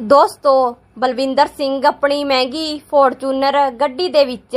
ਦੋਸਤੋ, ਬਲਵਿੰਦਰ ਸਿੰਘ ਆਪਣੀ ਮਹਿੰਗੀ ਫੋਰਚੂਨਰ ਗੱਡੀ ਦੇ ਵਿੱਚ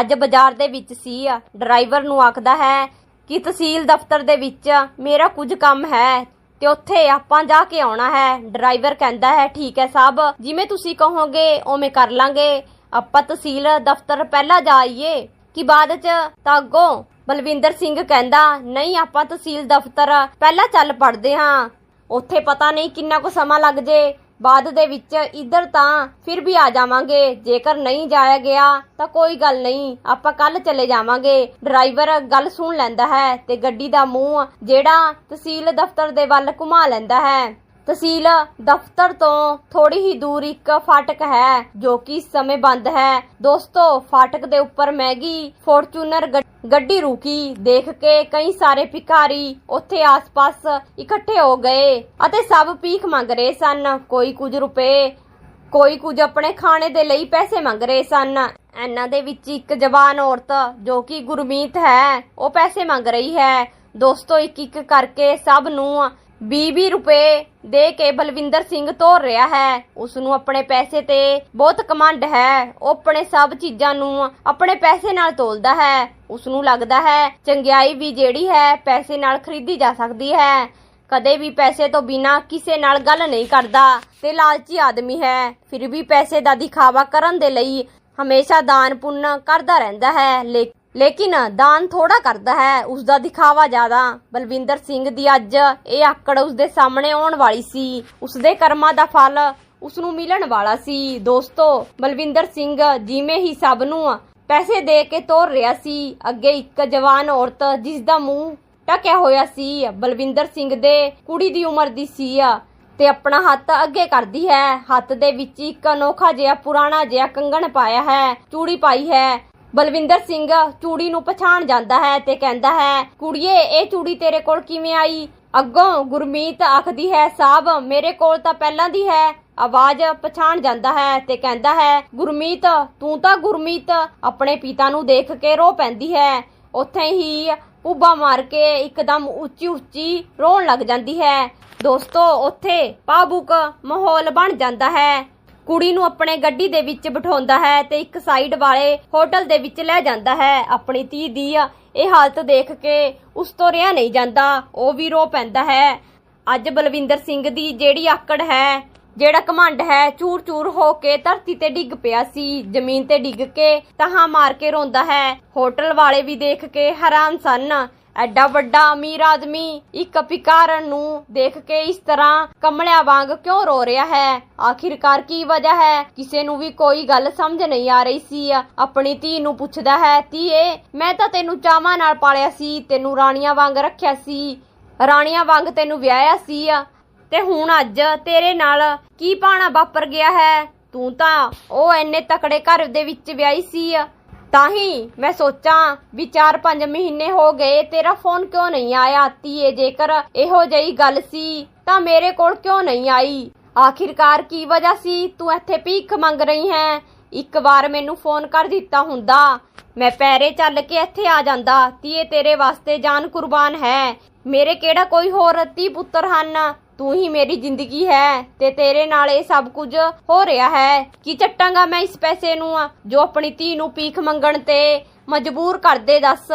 ਅੱਜ ਬਾਜ਼ਾਰ ਦੇ ਵਿੱਚ ਸੀ। ਡਰਾਈਵਰ ਨੂੰ ਆਖਦਾ ਹੈ ਕਿ ਤਹਿਸੀਲ ਦਫ਼ਤਰ ਦੇ ਵਿੱਚ ਮੇਰਾ ਕੁਝ ਕੰਮ ਹੈ ਤੇ ਉੱਥੇ ਆਪਾਂ ਜਾ ਕੇ ਆਉਣਾ ਹੈ। ਡਰਾਈਵਰ ਕਹਿੰਦਾ ਹੈ, ਠੀਕ ਹੈ ਸਾਹਿਬ, ਜਿਵੇਂ ਤੁਸੀਂ ਕਹੋਗੇ, ਉਵੇਂ ਕਰ ਲਾਂਗੇ। ਆਪਾਂ ਤਹਿਸੀਲ ਦਫ਼ਤਰ ਪਹਿਲਾਂ ਜਾਈਏ ਕਿ ਬਾਅਦ ਚ? ਤਾਂ ਅੱਗੋਂ ਬਲਵਿੰਦਰ ਸਿੰਘ ਕਹਿੰਦਾ, ਨਹੀਂ, ਆਪਾਂ ਤਹਿਸੀਲ ਦਫ਼ਤਰ ਪਹਿਲਾਂ ਚੱਲ ਪੜਦੇ ਹਾਂ। ਉੱਥੇ ਪਤਾ ਨਹੀਂ ਕਿੰਨਾ ਕੁ ਸਮਾਂ ਲੱਗ ਜੇ। ਬਾਅਦ ਦੇ ਵਿੱਚ ਇੱਧਰ ਤਾਂ ਫਿਰ ਵੀ ਆ ਜਾਵਾਂਗੇ। ਜੇਕਰ ਨਹੀਂ ਜਾਇਆ ਗਿਆ ਤਾਂ ਕੋਈ ਗੱਲ ਨਹੀਂ, ਆਪਾਂ ਕੱਲ ਚਲੇ ਜਾਵਾਂਗੇ। ਡਰਾਈਵਰ ਗੱਲ ਸੁਣ ਲੈਂਦਾ ਹੈ ਤੇ ਗੱਡੀ ਦਾ ਮੂੰਹ ਜਿਹੜਾ ਤਹਿਸੀਲ ਦਫ਼ਤਰ ਦੇ ਵੱਲ ਘੁਮਾ ਲੈਂਦਾ ਹੈ। ਤਹਿਸੀਲ ਦਫ਼ਤਰ ਤੋਂ ਥੋੜੀ ਹੀ ਦੂਰ ਇੱਕ ਫਾਟਕ ਹੈ, ਜੋ ਕਿ ਇਸ ਸਮੇਂ ਬੰਦ ਹੈ। ਦੋਸਤੋ, ਫਾਟਕ ਦੇ ਉੱਪਰ ਮੈਗੀ, ਫੋਰਚੂਨਰ ਗੱਡੀ ਰੁਕੀ। ਦੇਖ ਕੇ ਕਈ ਸਾਰੇ ਭਿਕਾਰੀ ਉੱਥੇ ਆਸ-ਪਾਸ ਇਕੱਠੇ ਹੋ ਗਏ ਅਤੇ ਸਭ ਭੀਖ ਮੰਗ ਰਹੇ ਸਨ। ਕੋਈ ਕੁਝ ਰੁਪਏ, ਕੋਈ ਕੁਝ ਆਪਣੇ ਖਾਣੇ ਦੇ ਲਈ ਪੈਸੇ ਮੰਗ ਰਹੇ ਸਨ। ਇਹਨਾਂ ਦੇ ਵਿੱਚ ਇੱਕ ਜਵਾਨ ਔਰਤ, ਜੋ ਕਿ ਗੁਰਮੀਤ ਹੈ, ਉਹ ਪੈਸੇ ਮੰਗ ਰਹੀ ਹੈ। ਦੋਸਤੋ ਇੱਕ ਇੱਕ ਕਰਕੇ ਸਭ ਨੂੰ 20 ਰੁਪਏ ਦੇ ਕੇ ਬਲਵਿੰਦਰ ਸਿੰਘ ਤੋਰ ਰਿਹਾ ਹੈ। ਉਸ ਨੂੰ ਆਪਣੇ ਪੈਸੇ ਤੇ ਬਹੁਤ ਕਮੰਡ ਹੈ। ਉਹ ਆਪਣੇ ਸਭ ਚੀਜ਼ਾਂ ਨੂੰ ਆਪਣੇ ਪੈਸੇ ਨਾਲ ਤੋਲਦਾ ਹੈ। ਉਸ ਨੂੰ ਲੱਗਦਾ ਹੈ, ਚੰਗਿਆਈ ਵੀ ਜਿਹੜੀ ਹੈ, ਪੈਸੇ ਨਾਲ ਖਰੀਦੀ ਜਾ ਸਕਦੀ ਹੈ। ਕਦੇ ਵੀ ਪੈਸੇ ਤੋਂ ਬਿਨਾ ਕਿਸੇ ਨਾਲ ਗੱਲ ਨਹੀਂ ਕਰਦਾ। ਤੇ ਲਾਲਚੀ ਆਦਮੀ ਹੈ। ਫਿਰ ਵੀ ਪੈਸੇ ਦਾ ਦਿਖਾਵਾ ਕਰਨ ਦੇ ਲਈ ਹਮੇਸ਼ਾ ਦਾਨ ਪੁੰਨ ਕਰਦਾ ਰਹਿੰਦਾ ਹੈ। ਲੇਕਿਨ ਦਾਨ ਥੋੜਾ ਕਰਦਾ ਹੈ ਉਸ ਦਾ ਦਿਖਾਵਾ ਜ਼ਿਆਦਾ। ਬਲਵਿੰਦਰ ਸਿੰਘ ਦੀ ਅੱਜ ਇਹ ਆਕੜ ਉਸ ਦੇ ਸਾਹਮਣੇ ਆਉਣ ਵਾਲੀ ਸੀ। ਉਸ ਦੇ ਕਰਮਾਂ ਦਾ ਫਲ ਉਸ ਨੂੰ ਮਿਲਣ ਵਾਲਾ ਸੀ। ਦੋਸਤੋ, ਬਲਵਿੰਦਰ ਸਿੰਘ ਜਿਵੇਂ ਹੀ ਸਭ ਨੂੰ ਪੈਸੇ ਦੇ ਕੇ ਤੋਰ ਰਿਹਾ ਸੀ, ਅੱਗੇ ਇੱਕ ਜਵਾਨ ਔਰਤ ਜਿਸ ਦਾ ਮੂੰਹ ਟਕਿਆ ਹੋਇਆ ਸੀ, ਬਲਵਿੰਦਰ ਸਿੰਘ ਦੇ ਕੁੜੀ ਦੀ ਉਮਰ ਦੀ ਸੀ ਤੇ ਆਪਣਾ ਹੱਥ ਅੱਗੇ ਕਰਦੀ ਹੈ। ਹੱਥ ਦੇ ਵਿੱਚ ਇੱਕ ਅਨੋਖਾ ਜਿਹਾ ਪੁਰਾਣਾ ਜਿਹਾ ਕੰਗਣ ਪਾਇਆ ਹੈ, ਚੂੜੀ ਪਾਈ ਹੈ। ਬਲਵਿੰਦਰ ਸਿੰਘ ਚੂੜੀ ਨੂੰ ਪਛਾਣ ਜਾਂਦਾ ਹੈ ਤੇ ਕਹਿੰਦਾ ਹੈ, ਕੁੜੀਏ, ਇਹ ਚੂੜੀ ਤੇਰੇ ਕੋਲ ਕਿਵੇਂ ਆਈ? ਅੱਗੋਂ ਗੁਰਮੀਤ ਆਖਦੀ ਹੈ ਸਾਹਿਬ ਮੇਰੇ ਕੋਲ ਤਾਂ ਪਹਿਲਾਂ ਦੀ ਹੈ। ਆਵਾਜ਼ ਪਛਾਣ ਜਾਂਦਾ ਹੈ ਤੇ ਕਹਿੰਦਾ ਹੈ, ਗੁਰਮੀਤ, ਤੂੰ ਤਾਂ ਗੁਰਮੀਤ, ਆਪਣੇ ਪਿਤਾ ਨੂੰ ਦੇਖ ਕੇ ਰੋ ਪੈਂਦੀ ਹੈ। ਉੱਥੇ ਹੀ ਭੁੱਬਾ ਮਾਰ ਕੇ ਇੱਕਦਮ ਉੱਚੀ ਉੱਚੀ ਰੋਣ ਲੱਗ ਜਾਂਦੀ ਹੈ। ਦੋਸਤੋ, ਉੱਥੇ ਪਾਬੁਕ ਮਾਹੌਲ ਬਣ ਜਾਂਦਾ ਹੈ। ਕੁੜੀ ਨੂੰ ਆਪਣੇ ਗੱਡੀ ਦੇ ਵਿੱਚ ਬਿਠਾਉਂਦਾ ਹੈ ਤੇ ਇੱਕ ਸਾਈਡ ਵਾਲੇ ਹੋਟਲ ਦੇ ਵਿੱਚ ਲੈ ਜਾਂਦਾ ਹੈ। ਆਪਣੀ ਧੀ ਦੀ ਇਹ ਹਾਲਤ ਦੇਖ ਕੇ ਉਸ ਤੋਂ ਰਿਹਾ ਨਹੀਂ ਜਾਂਦਾ। ਉਹ ਵੀ ਰੋ ਪੈਂਦਾ ਹੈ। ਅੱਜ ਬਲਵਿੰਦਰ ਸਿੰਘ ਦੀ ਜਿਹੜੀ ਆਕੜ ਹੈ, ਜਿਹੜਾ ਘਮੰਡ ਹੈ ਚੂਰ ਚੂਰ ਹੋ ਕੇ ਧਰਤੀ ਤੇ ਡਿੱਗ ਪਿਆ ਸੀ। ਜ਼ਮੀਨ ਤੇ ਡਿੱਗ ਕੇ ਤਹਾਂ ਮਾਰ ਕੇ ਰੋਂਦਾ ਹੈ। ਹੋਟਲ ਵਾਲੇ ਵੀ ਦੇਖ ਕੇ ਹੈਰਾਨ ਸਨ। ਐਡਾ ਵੱਡਾ ਅਮੀਰ ਆਦਮੀ ਇੱਕ ਪਿਕਾਰ ਨੂੰ ਦੇਖ ਕੇ ਇਸ ਤਰ੍ਹਾਂ ਕਮਲਿਆਂ ਵਾਂਗ ਕਿਉਂ ਰੋ ਰਿਹਾ ਹੈ? ਆਖਿਰਕਾਰ ਕੀ ਵਜ੍ਹਾ ਹੈ? ਕਿਸੇ ਨੂੰ ਵੀ ਕੋਈ ਗੱਲ ਸਮਝ ਨਹੀਂ ਆ ਰਹੀ ਸੀ। ਆਪਣੀ ਧੀ ਨੂੰ ਪੁੱਛਦਾ ਹੈ, ਧੀਏ, ਮੈਂ ਤਾਂ ਤੈਨੂੰ ਚਾਵਾਂ ਨਾਲ ਪਾਲਿਆ ਸੀ, ਤੈਨੂੰ ਰਾਣੀਆਂ ਵਾਂਗ ਰੱਖਿਆ ਸੀ, ਰਾਣੀਆਂ ਵਾਂਗ ਤੈਨੂੰ ਵਿਆਹਿਆ ਸੀ। ਤੇ ਹੁਣ ਅੱਜ ਤੇਰੇ ਨਾਲ ਕੀ ਪਾਣਾ ਵਾਪਰ ਗਿਆ ਹੈ? ਤੂੰ ਤਾਂ ਉਹ ਐਨੇ ਤਕੜੇ ਘਰ ਦੇ ਵਿੱਚ ਵਿਆਹੀ ਸੀ। ਤਾਂ ਹੀ ਮੈਂ ਸੋਚਾਂ ਵੀ 4-5 ਮਹੀਨੇ ਹੋ ਗਏ, ਤੇਰਾ ਫੋਨ ਕਿਉਂ ਨਹੀਂ ਆਇਆ ਧੀਏ? ਜੇਕਰ ਇਹੋ ਜਿਹੀ ਗੱਲ ਸੀ ਤਾਂ ਮੇਰੇ ਕੋਲ ਕਿਉਂ ਨਹੀਂ ਆਈ? ਆਖਿਰਕਾਰ ਕੀ ਵਜ੍ਹਾ ਸੀ? ਤੂੰ ਇੱਥੇ ਭੀਖ ਮੰਗ ਰਹੀ ਹੈ? ਇੱਕ ਵਾਰ ਮੈਨੂੰ ਫੋਨ ਕਰ ਦਿੱਤਾ ਹੁੰਦਾ। ਮੈਂ ਪੈਰੇ ਚੱਲ ਕੇ ਇੱਥੇ ਆ ਜਾਂਦਾ। ਧੀਏ, ਤੇਰੇ ਵਾਸਤੇ ਜਾਨ ਕੁਰਬਾਨ ਹੈ। ਮੇਰੇ ਕਿਹੜਾ ਕੋਈ ਹੋਰ ਧੀ ਪੁੱਤਰ ਹਨ? ਤੂੰ ਹੀ ਮੇਰੀ ਜ਼ਿੰਦਗੀ ਹੈ ਤੇ ਤੇਰੇ ਨਾਲ ਇਹ ਸਭ ਕੁਝ ਹੋ ਰਿਹਾ ਹੈ। ਕੀ ਚੱਟਾਂਗਾ ਮੈਂ ਇਸ ਪੈਸੇ ਨੂੰ ਜੋ ਆਪਣੀ ਧੀ ਨੂੰ ਪੀਖ ਮੰਗਣ ਤੇ ਮਜਬੂਰ ਕਰਦੇ ਦੱਸ।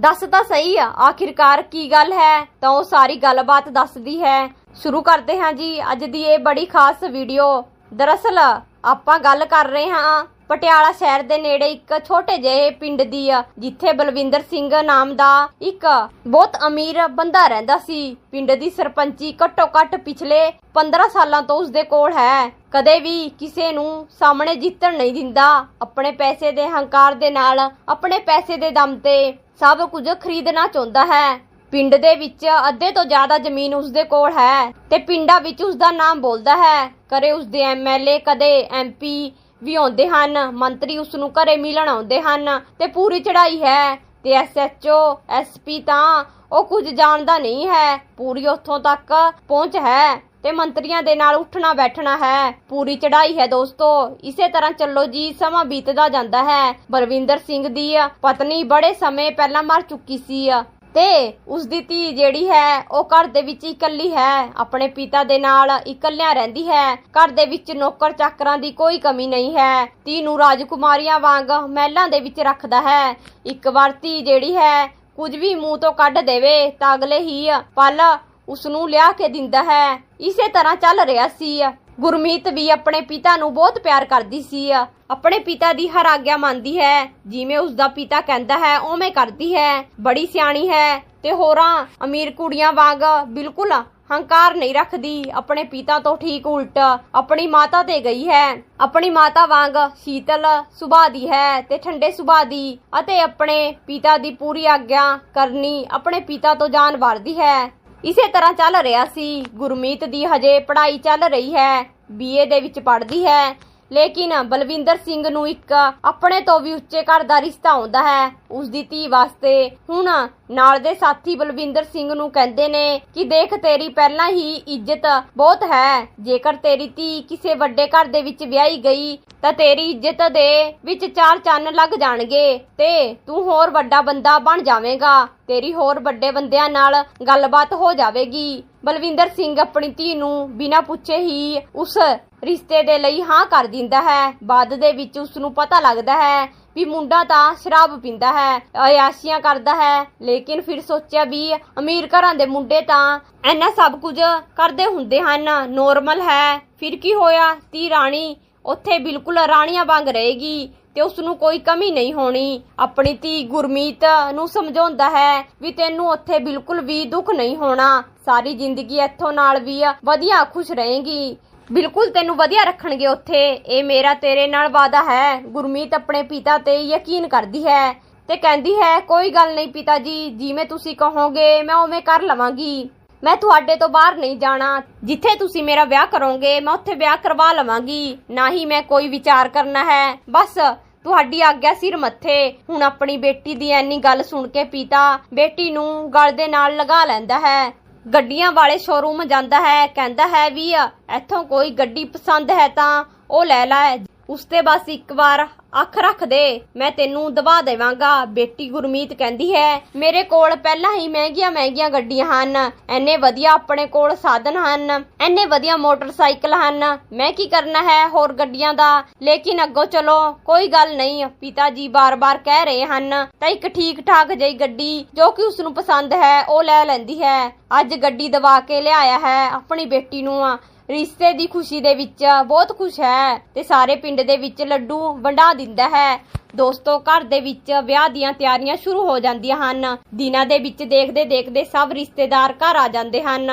ਦੱਸ ਤਾਂ ਸਹੀ ਆ, ਆਖਿਰਕਾਰ ਕੀ ਗੱਲ ਹੈ? ਤਾਂ ਉਹ ਸਾਰੀ ਗੱਲਬਾਤ ਦੱਸਦੀ ਹੈ। ਸ਼ੁਰੂ ਕਰਦੇ ਹਾਂ ਜੀ, ਅੱਜ ਦੀ ਇਹ ਬੜੀ ਖਾਸ ਵੀਡੀਓ ਦਰਅਸਲ ਆਪਾਂ ਗੱਲ ਕਰ ਰਹੇ ਹਾਂ ਪਟਿਆਲਾ ਸ਼ਹਿਰ ਦੇ ਨੇੜੇ ਇੱਕ ਛੋਟੇ ਜਿਹੇ ਪਿੰਡ ਦੀ ਆ, ਜਿੱਥੇ ਬਲਵਿੰਦਰ ਸਿੰਘ ਨਾਮ ਦਾ ਇੱਕ ਬਹੁਤ ਅਮੀਰ ਬੰਦਾ ਰਹਿੰਦਾ ਸੀ। ਪਿੰਡ ਦੀ ਸਰਪੰਚੀ ਘੱਟੋ ਘੱਟ ਪਿਛਲੇ 15 ਸਾਲਾਂ ਤੋਂ ਉਸਦੇ ਕੋਲ ਹੈ। ਕਦੇ ਵੀ ਕਿਸੇ ਨੂੰ ਸਾਹਮਣੇ ਜਿੱਤਣ ਨਹੀਂ ਦਿੰਦਾ। ਆਪਣੇ ਪੈਸੇ ਦੇ ਹੰਕਾਰ ਦੇ ਨਾਲ ਆਪਣੇ ਪੈਸੇ ਦੇ ਦਮ ਤੇ ਸਭ ਕੁਝ ਖਰੀਦਣਾ ਚਾਹੁੰਦਾ ਹੈ। ਪਿੰਡ ਦੇ ਵਿੱਚ ਅੱਧੇ ਤੋਂ ਜ਼ਿਆਦਾ ਜ਼ਮੀਨ ਉਸਦੇ ਕੋਲ ਹੈ ਤੇ ਪਿੰਡਾਂ ਵਿੱਚ ਉਸਦਾ ਨਾਮ ਬੋਲਦਾ ਹੈ। ਕਰੇ ਉਸਦੇ ਐਮਐਲਏ ਕਦੇ ਐਮਪੀ ਵੀ ਆਉਂਦੇ ਹਨ, ਮੰਤਰੀ ਉਸ ਨੂੰ ਘਰੇ ਮਿਲਣ ਆਉਂਦੇ ਹਨ ਤੇ ਪੂਰੀ ਚੜਾਈ ਹੈ ਤੇ ਐਸਐਚਓ ਐਸਪੀ ਤਾਂ ਉਹ ਕੁਝ ਜਾਣਦਾ ਨਹੀਂ ਹੈ, ਪੂਰੀ ਉੱਥੋਂ ਤੱਕ ਪਹੁੰਚ ਹੈ ਤੇ ਮੰਤਰੀਆਂ ਦੇ ਨਾਲ ਉੱਠਣਾ ਬੈਠਣਾ ਹੈ, ਪੂਰੀ ਚੜਾਈ ਹੈ ਦੋਸਤੋ, ਇਸੇ ਤਰ੍ਹਾਂ ਚੱਲੋ ਜੀ, ਸਮਾਂ ਬੀਤਦਾ ਜਾਂਦਾ ਹੈ, ਬਲਵਿੰਦਰ ਸਿੰਘ ਦੀ ਪਤਨੀ ਬੜੇ ਸਮੇਂ ਪਹਿਲਾਂ ਮਰ ਚੁੱਕੀ ਸੀ। ਤੇ ਉਸ ਦੀ ਧੀ ਜਿਹੜੀ ਹੈ, ਉਹ ਘਰ ਦੇ ਵਿੱਚ ਇਕੱਲੀ ਹੈ। ਆਪਣੇ ਪਿਤਾ ਦੇ ਨਾਲ ਇਕੱਲਿਆਂ ਰਹਿੰਦੀ ਹੈ। ਘਰ ਦੇ ਵਿੱਚ ਨੌਕਰ ਚਾਕਰਾਂ ਦੀ ਕੋਈ ਕਮੀ ਨਹੀਂ ਹੈ। ਧੀ ਨੂੰ ਰਾਜਕੁਮਾਰੀਆਂ ਵਾਂਗ ਮਹਿਲਾਂ ਦੇ ਵਿੱਚ ਰੱਖਦਾ ਹੈ। ਇੱਕ ਵਾਰ ਧੀ ਜਿਹੜੀ ਹੈ, ਕੁਝ ਵੀ ਮੂੰਹ ਤੋਂ ਕੱਢ ਦੇਵੇ, ਤਾਂ ਅਗਲੇ ਹੀ ਪਲ ਉਸ ਨੂੰ ਲਿਆ ਕੇ ਦਿੰਦਾ ਹੈ। ਇਸੇ ਤਰ੍ਹਾਂ ਚੱਲ ਰਿਹਾ ਸੀ। ਗੁਰਮੀਤ ਵੀ ਆਪਣੇ ਪਿਤਾ ਨੂੰ ਬਹੁਤ ਪਿਆਰ ਕਰਦੀ ਸੀ ਆਪਣੇ ਪਿਤਾ ਦੀ ਹਰ ਆਗਿਆ ਮੰਨਦੀ ਹੈ। ਜਿਵੇਂ ਉਸ ਦਾ ਪਿਤਾ ਕਹਿੰਦਾ ਹੈ, ਉਵੇਂ ਕਰਦੀ ਹੈ। ਬੜੀ ਸਿਆਣੀ ਹੈ ਤੇ ਹੋਰਾਂ ਅਮੀਰ ਕੁੜੀਆਂ ਵਾਂਗ ਬਿਲਕੁਲ ਹੰਕਾਰ ਨਹੀਂ ਰੱਖਦੀ। ਆਪਣੇ ਪਿਤਾ ਤੋਂ ਠੀਕ ਉਲਟ ਆਪਣੀ ਮਾਤਾ ਤੇ ਗਈ ਹੈ। ਆਪਣੀ ਮਾਤਾ ਵਾਂਗ ਸ਼ੀਤਲ ਸੁਭਾਅ ਦੀ ਹੈ ਤੇ ਠੰਡੇ ਸੁਭਾਅ ਦੀ ਅਤੇ ਆਪਣੇ ਪਿਤਾ ਦੀ ਪੂਰੀ ਆਗਿਆ ਕਰਨੀ ਆਪਣੇ ਪਿਤਾ ਤੋਂ ਜਾਨ ਵਾਰਦੀ ਹੈ। ਇਸੇ ਤਰ੍ਹਾਂ ਚੱਲ ਰਿਹਾ ਸੀ। ਗੁਰਮੀਤ ਦੀ ਹਜੇ ਪੜ੍ਹਾਈ ਚੱਲ ਰਹੀ ਹੈ ਬੀਏ ਦੇ ਵਿੱਚ ਪੜ੍ਹਦੀ ਹੈ। ਲੇਕਿਨ ਬਲਵਿੰਦਰ ਸਿੰਘ ਨੂੰ ਇੱਕ ਆਪਣੇ ਤੋਂ ਵੀ ਉੱਚੇ ਘਰ ਦਾ ਰਿਸ਼ਤਾ ਆਉਂਦਾ ਹੈ ਉਸ ਦੀ ਧੀ ਵਾਸਤੇ। ਹੁਣ ਨਾਲ ਦੇ ਸਾਥੀ ਬਲਵਿੰਦਰ ਸਿੰਘ ਨੂੰ ਕਹਿੰਦੇ ਨੇ ਕਿ ਦੇਖ ਤੇਰੀ ਪਹਿਲਾਂ ਹੀ ਇੱਜ਼ਤ ਬਹੁਤ ਹੈ। ਜੇਕਰ ਤੇਰੀ ਧੀ ਕਿਸੇ ਵੱਡੇ ਘਰ ਦੇ ਵਿੱਚ ਵਿਆਹੀ ਗਈ, ਤਾਂ ਤੇਰੀ ਇੱਜ਼ਤ ਦੇ ਵਿੱਚ ਚਾਰ ਚੰਨ ਲੱਗ ਜਾਣਗੇ ਤੇ ਤੂੰ ਹੋਰ ਵੱਡਾ ਬੰਦਾ ਬਣ ਜਾਵੇਂਗਾ। ਤੇਰੀ ਹੋਰ ਵੱਡੇ ਬੰਦਿਆਂ ਨਾਲ ਗੱਲਬਾਤ ਹੋ ਜਾਵੇਗੀ। ਬਲਵਿੰਦਰ ਸਿੰਘ ਆਪਣੀ ਧੀ ਨੂੰ ਬਿਨਾਂ ਪੁੱਛੇ ਹੀ ਉਸ ਰਿਸ਼ਤੇ ਦੇ ਲਈ ਹਾਂ ਕਰ ਦਿੰਦਾ ਹੈ। ਬਾਅਦ ਦੇ ਵਿੱਚ ਉਸ ਨੂੰ ਪਤਾ ਲੱਗਦਾ ਹੈ ਵੀ ਮੁੰਡਾ ਤਾਂ ਸ਼ਰਾਬ ਪੀਂਦਾ ਹੈ, ਅਯਾਸ਼ੀਆਂ ਕਰਦਾ ਹੈ। ਲੇਕਿਨ ਫਿਰ ਸੋਚਿਆ ਵੀ ਅਮੀਰ ਘਰਾਂ ਦੇ ਮੁੰਡੇ ਤਾਂ ਐਨਾ ਸਭ ਕੁਝ ਕਰਦੇ ਹੁੰਦੇ ਹਨ ਨੋਰਮਲ ਹੈ। ਫਿਰ ਕੀ ਹੋਇਆ? ਤੀ ਰਾਣੀ ਉੱਥੇ ਬਿਲਕੁਲ ਰਾਣੀਆਂ ਵਾਂਗ ਰਹੇਗੀ। ਤੇ ਉਸ ਨੂੰ ਕੋਈ ਕਮੀ ਨਹੀਂ ਹੋਣੀ। ਆਪਣੀ ਧੀ ਗੁਰਮੀਤ ਨੂੰ ਸਮਝਾਉਂਦਾ ਹੈ ਵੀ ਤੈਨੂੰ ਉੱਥੇ ਬਿਲਕੁਲ ਵੀ ਦੁੱਖ ਨਹੀਂ ਹੋਣਾ। ਸਾਰੀ ਜ਼ਿੰਦਗੀ ਇੱਥੋਂ ਨਾਲ ਵੀ ਵਧੀਆ ਖੁਸ਼ ਰਹੇਗੀ। ਬਿਲਕੁਲ ਤੈਨੂੰ ਵਧੀਆ ਰੱਖਣਗੇ ਉੱਥੇ। ਇਹ ਮੇਰਾ ਤੇਰੇ ਨਾਲ ਵਾਦਾ ਹੈ। ਗੁਰਮੀਤ ਆਪਣੇ ਪਿਤਾ ਤੇ ਯਕੀਨ ਕਰਦੀ ਹੈ ਤੇ ਕਹਿੰਦੀ ਹੈ, ਕੋਈ ਗੱਲ ਨਹੀਂ ਪਿਤਾ ਜੀ ਜਿਵੇਂ ਤੁਸੀਂ ਕਹੋਗੇ, ਮੈਂ ਉਵੇਂ ਕਰ ਲਵਾਂਗੀ। ਮੈਂ ਤੁਹਾਡੇ ਤੋਂ ਬਾਹਰ ਨਹੀਂ ਜਾਣਾ। ਜਿੱਥੇ ਤੁਸੀਂ ਮੇਰਾ ਵਿਆਹ ਕਰੋਗੇ, ਮੈਂ ਉੱਥੇ ਵਿਆਹ ਕਰਵਾ ਲਵਾਂਗੀ। ਨਾ ਹੀ ਮੈਂ ਕੋਈ ਵਿਚਾਰ ਕਰਨਾ ਹੈ। ਬਸ ਤੁਹਾਡੀ ਆਗਿਆ ਸਿਰ ਮੱਥੇ। ਹੁਣ ਆਪਣੀ ਬੇਟੀ ਦੀ ਐਨੀ ਗੱਲ ਸੁਣ ਕੇ ਪਿਤਾ ਬੇਟੀ ਨੂੰ ਗਲ ਦੇ ਨਾਲ ਲਗਾ ਲੈਂਦਾ ਹੈ। ਗੱਡੀਆਂ ਵਾਲੇ ਸ਼ੋਰੂਮ ਜਾਂਦਾ ਹੈ, ਕਹਿੰਦਾ ਹੈ ਵੀ, ਇੱਥੋਂ ਕੋਈ ਗੱਡੀ ਪਸੰਦ ਹੈ ਤਾਂ ਉਹ ਲੈ ਲੈ ਉਸ ਤੇ ਬਸ ਇੱਕ ਵਾਰ ਅੱਖ ਰੱਖ ਦੇ, ਮੈਂ ਤੈਨੂੰ ਦਵਾ ਦੇਵਾਂਗਾ। ਬੇਟੀ ਗੁਰਮੀਤ ਕਹਿੰਦੀ ਹੈ, ਮੇਰੇ ਕੋਲ ਪਹਿਲਾਂ ਹੀ ਮਹਿੰਗੀਆਂ ਮਹਿੰਗੀਆਂ ਗੱਡੀਆਂ ਹਨ। ਐਨੇ ਵਧੀਆ ਆਪਣੇ ਕੋਲ ਸਾਧਨ ਹਨ। ਐਨੇ ਵਧੀਆ ਮੋਟਰਸਾਈਕਲ ਹਨ। ਮੈਂ ਕੀ ਕਰਨਾ ਹੈ ਹੋਰ ਗੱਡੀਆਂ ਦਾ? ਲੇਕਿਨ ਅੱਗੋਂ ਚਲੋ, ਕੋਈ ਗੱਲ ਨਹੀਂ। ਪਿਤਾ ਜੀ ਬਾਰ-ਬਾਰ ਕਹਿ ਰਹੇ ਹਨ, ਤਾਂ ਇੱਕ ਠੀਕ ਠਾਕ ਜਿਹੀ ਗੱਡੀ ਜੋ ਕਿ ਉਸ ਨੂੰ ਪਸੰਦ ਹੈ, ਉਹ ਲੈ ਲੈਂਦੀ ਹੈ। ਅੱਜ ਗੱਡੀ ਦਵਾ ਕੇ ਲਿਆਇਆ ਹੈ ਆਪਣੀ ਬੇਟੀ ਨੂੰ। ਰਿਸ਼ਤੇ ਦੀ ਖੁਸ਼ੀ ਦੇ ਵਿੱਚ ਬਹੁਤ ਖੁਸ਼ ਹੈ ਤੇ ਸਾਰੇ ਪਿੰਡ ਦੇ ਵਿੱਚ ਲੱਡੂ ਵੰਡਾ ਦਿੰਦਾ ਹੈ। ਦੋਸਤੋ, ਘਰ ਦੇ ਵਿੱਚ ਵਿਆਹ ਦੀਆਂ ਤਿਆਰੀਆਂ ਸ਼ੁਰੂ ਹੋ ਜਾਂਦੀਆਂ ਹਨ। ਦਿਨਾਂ ਦੇ ਵਿੱਚ ਦੇਖਦੇ ਦੇਖਦੇ ਸਭ ਰਿਸ਼ਤੇਦਾਰ ਘਰ ਆ ਜਾਂਦੇ ਹਨ।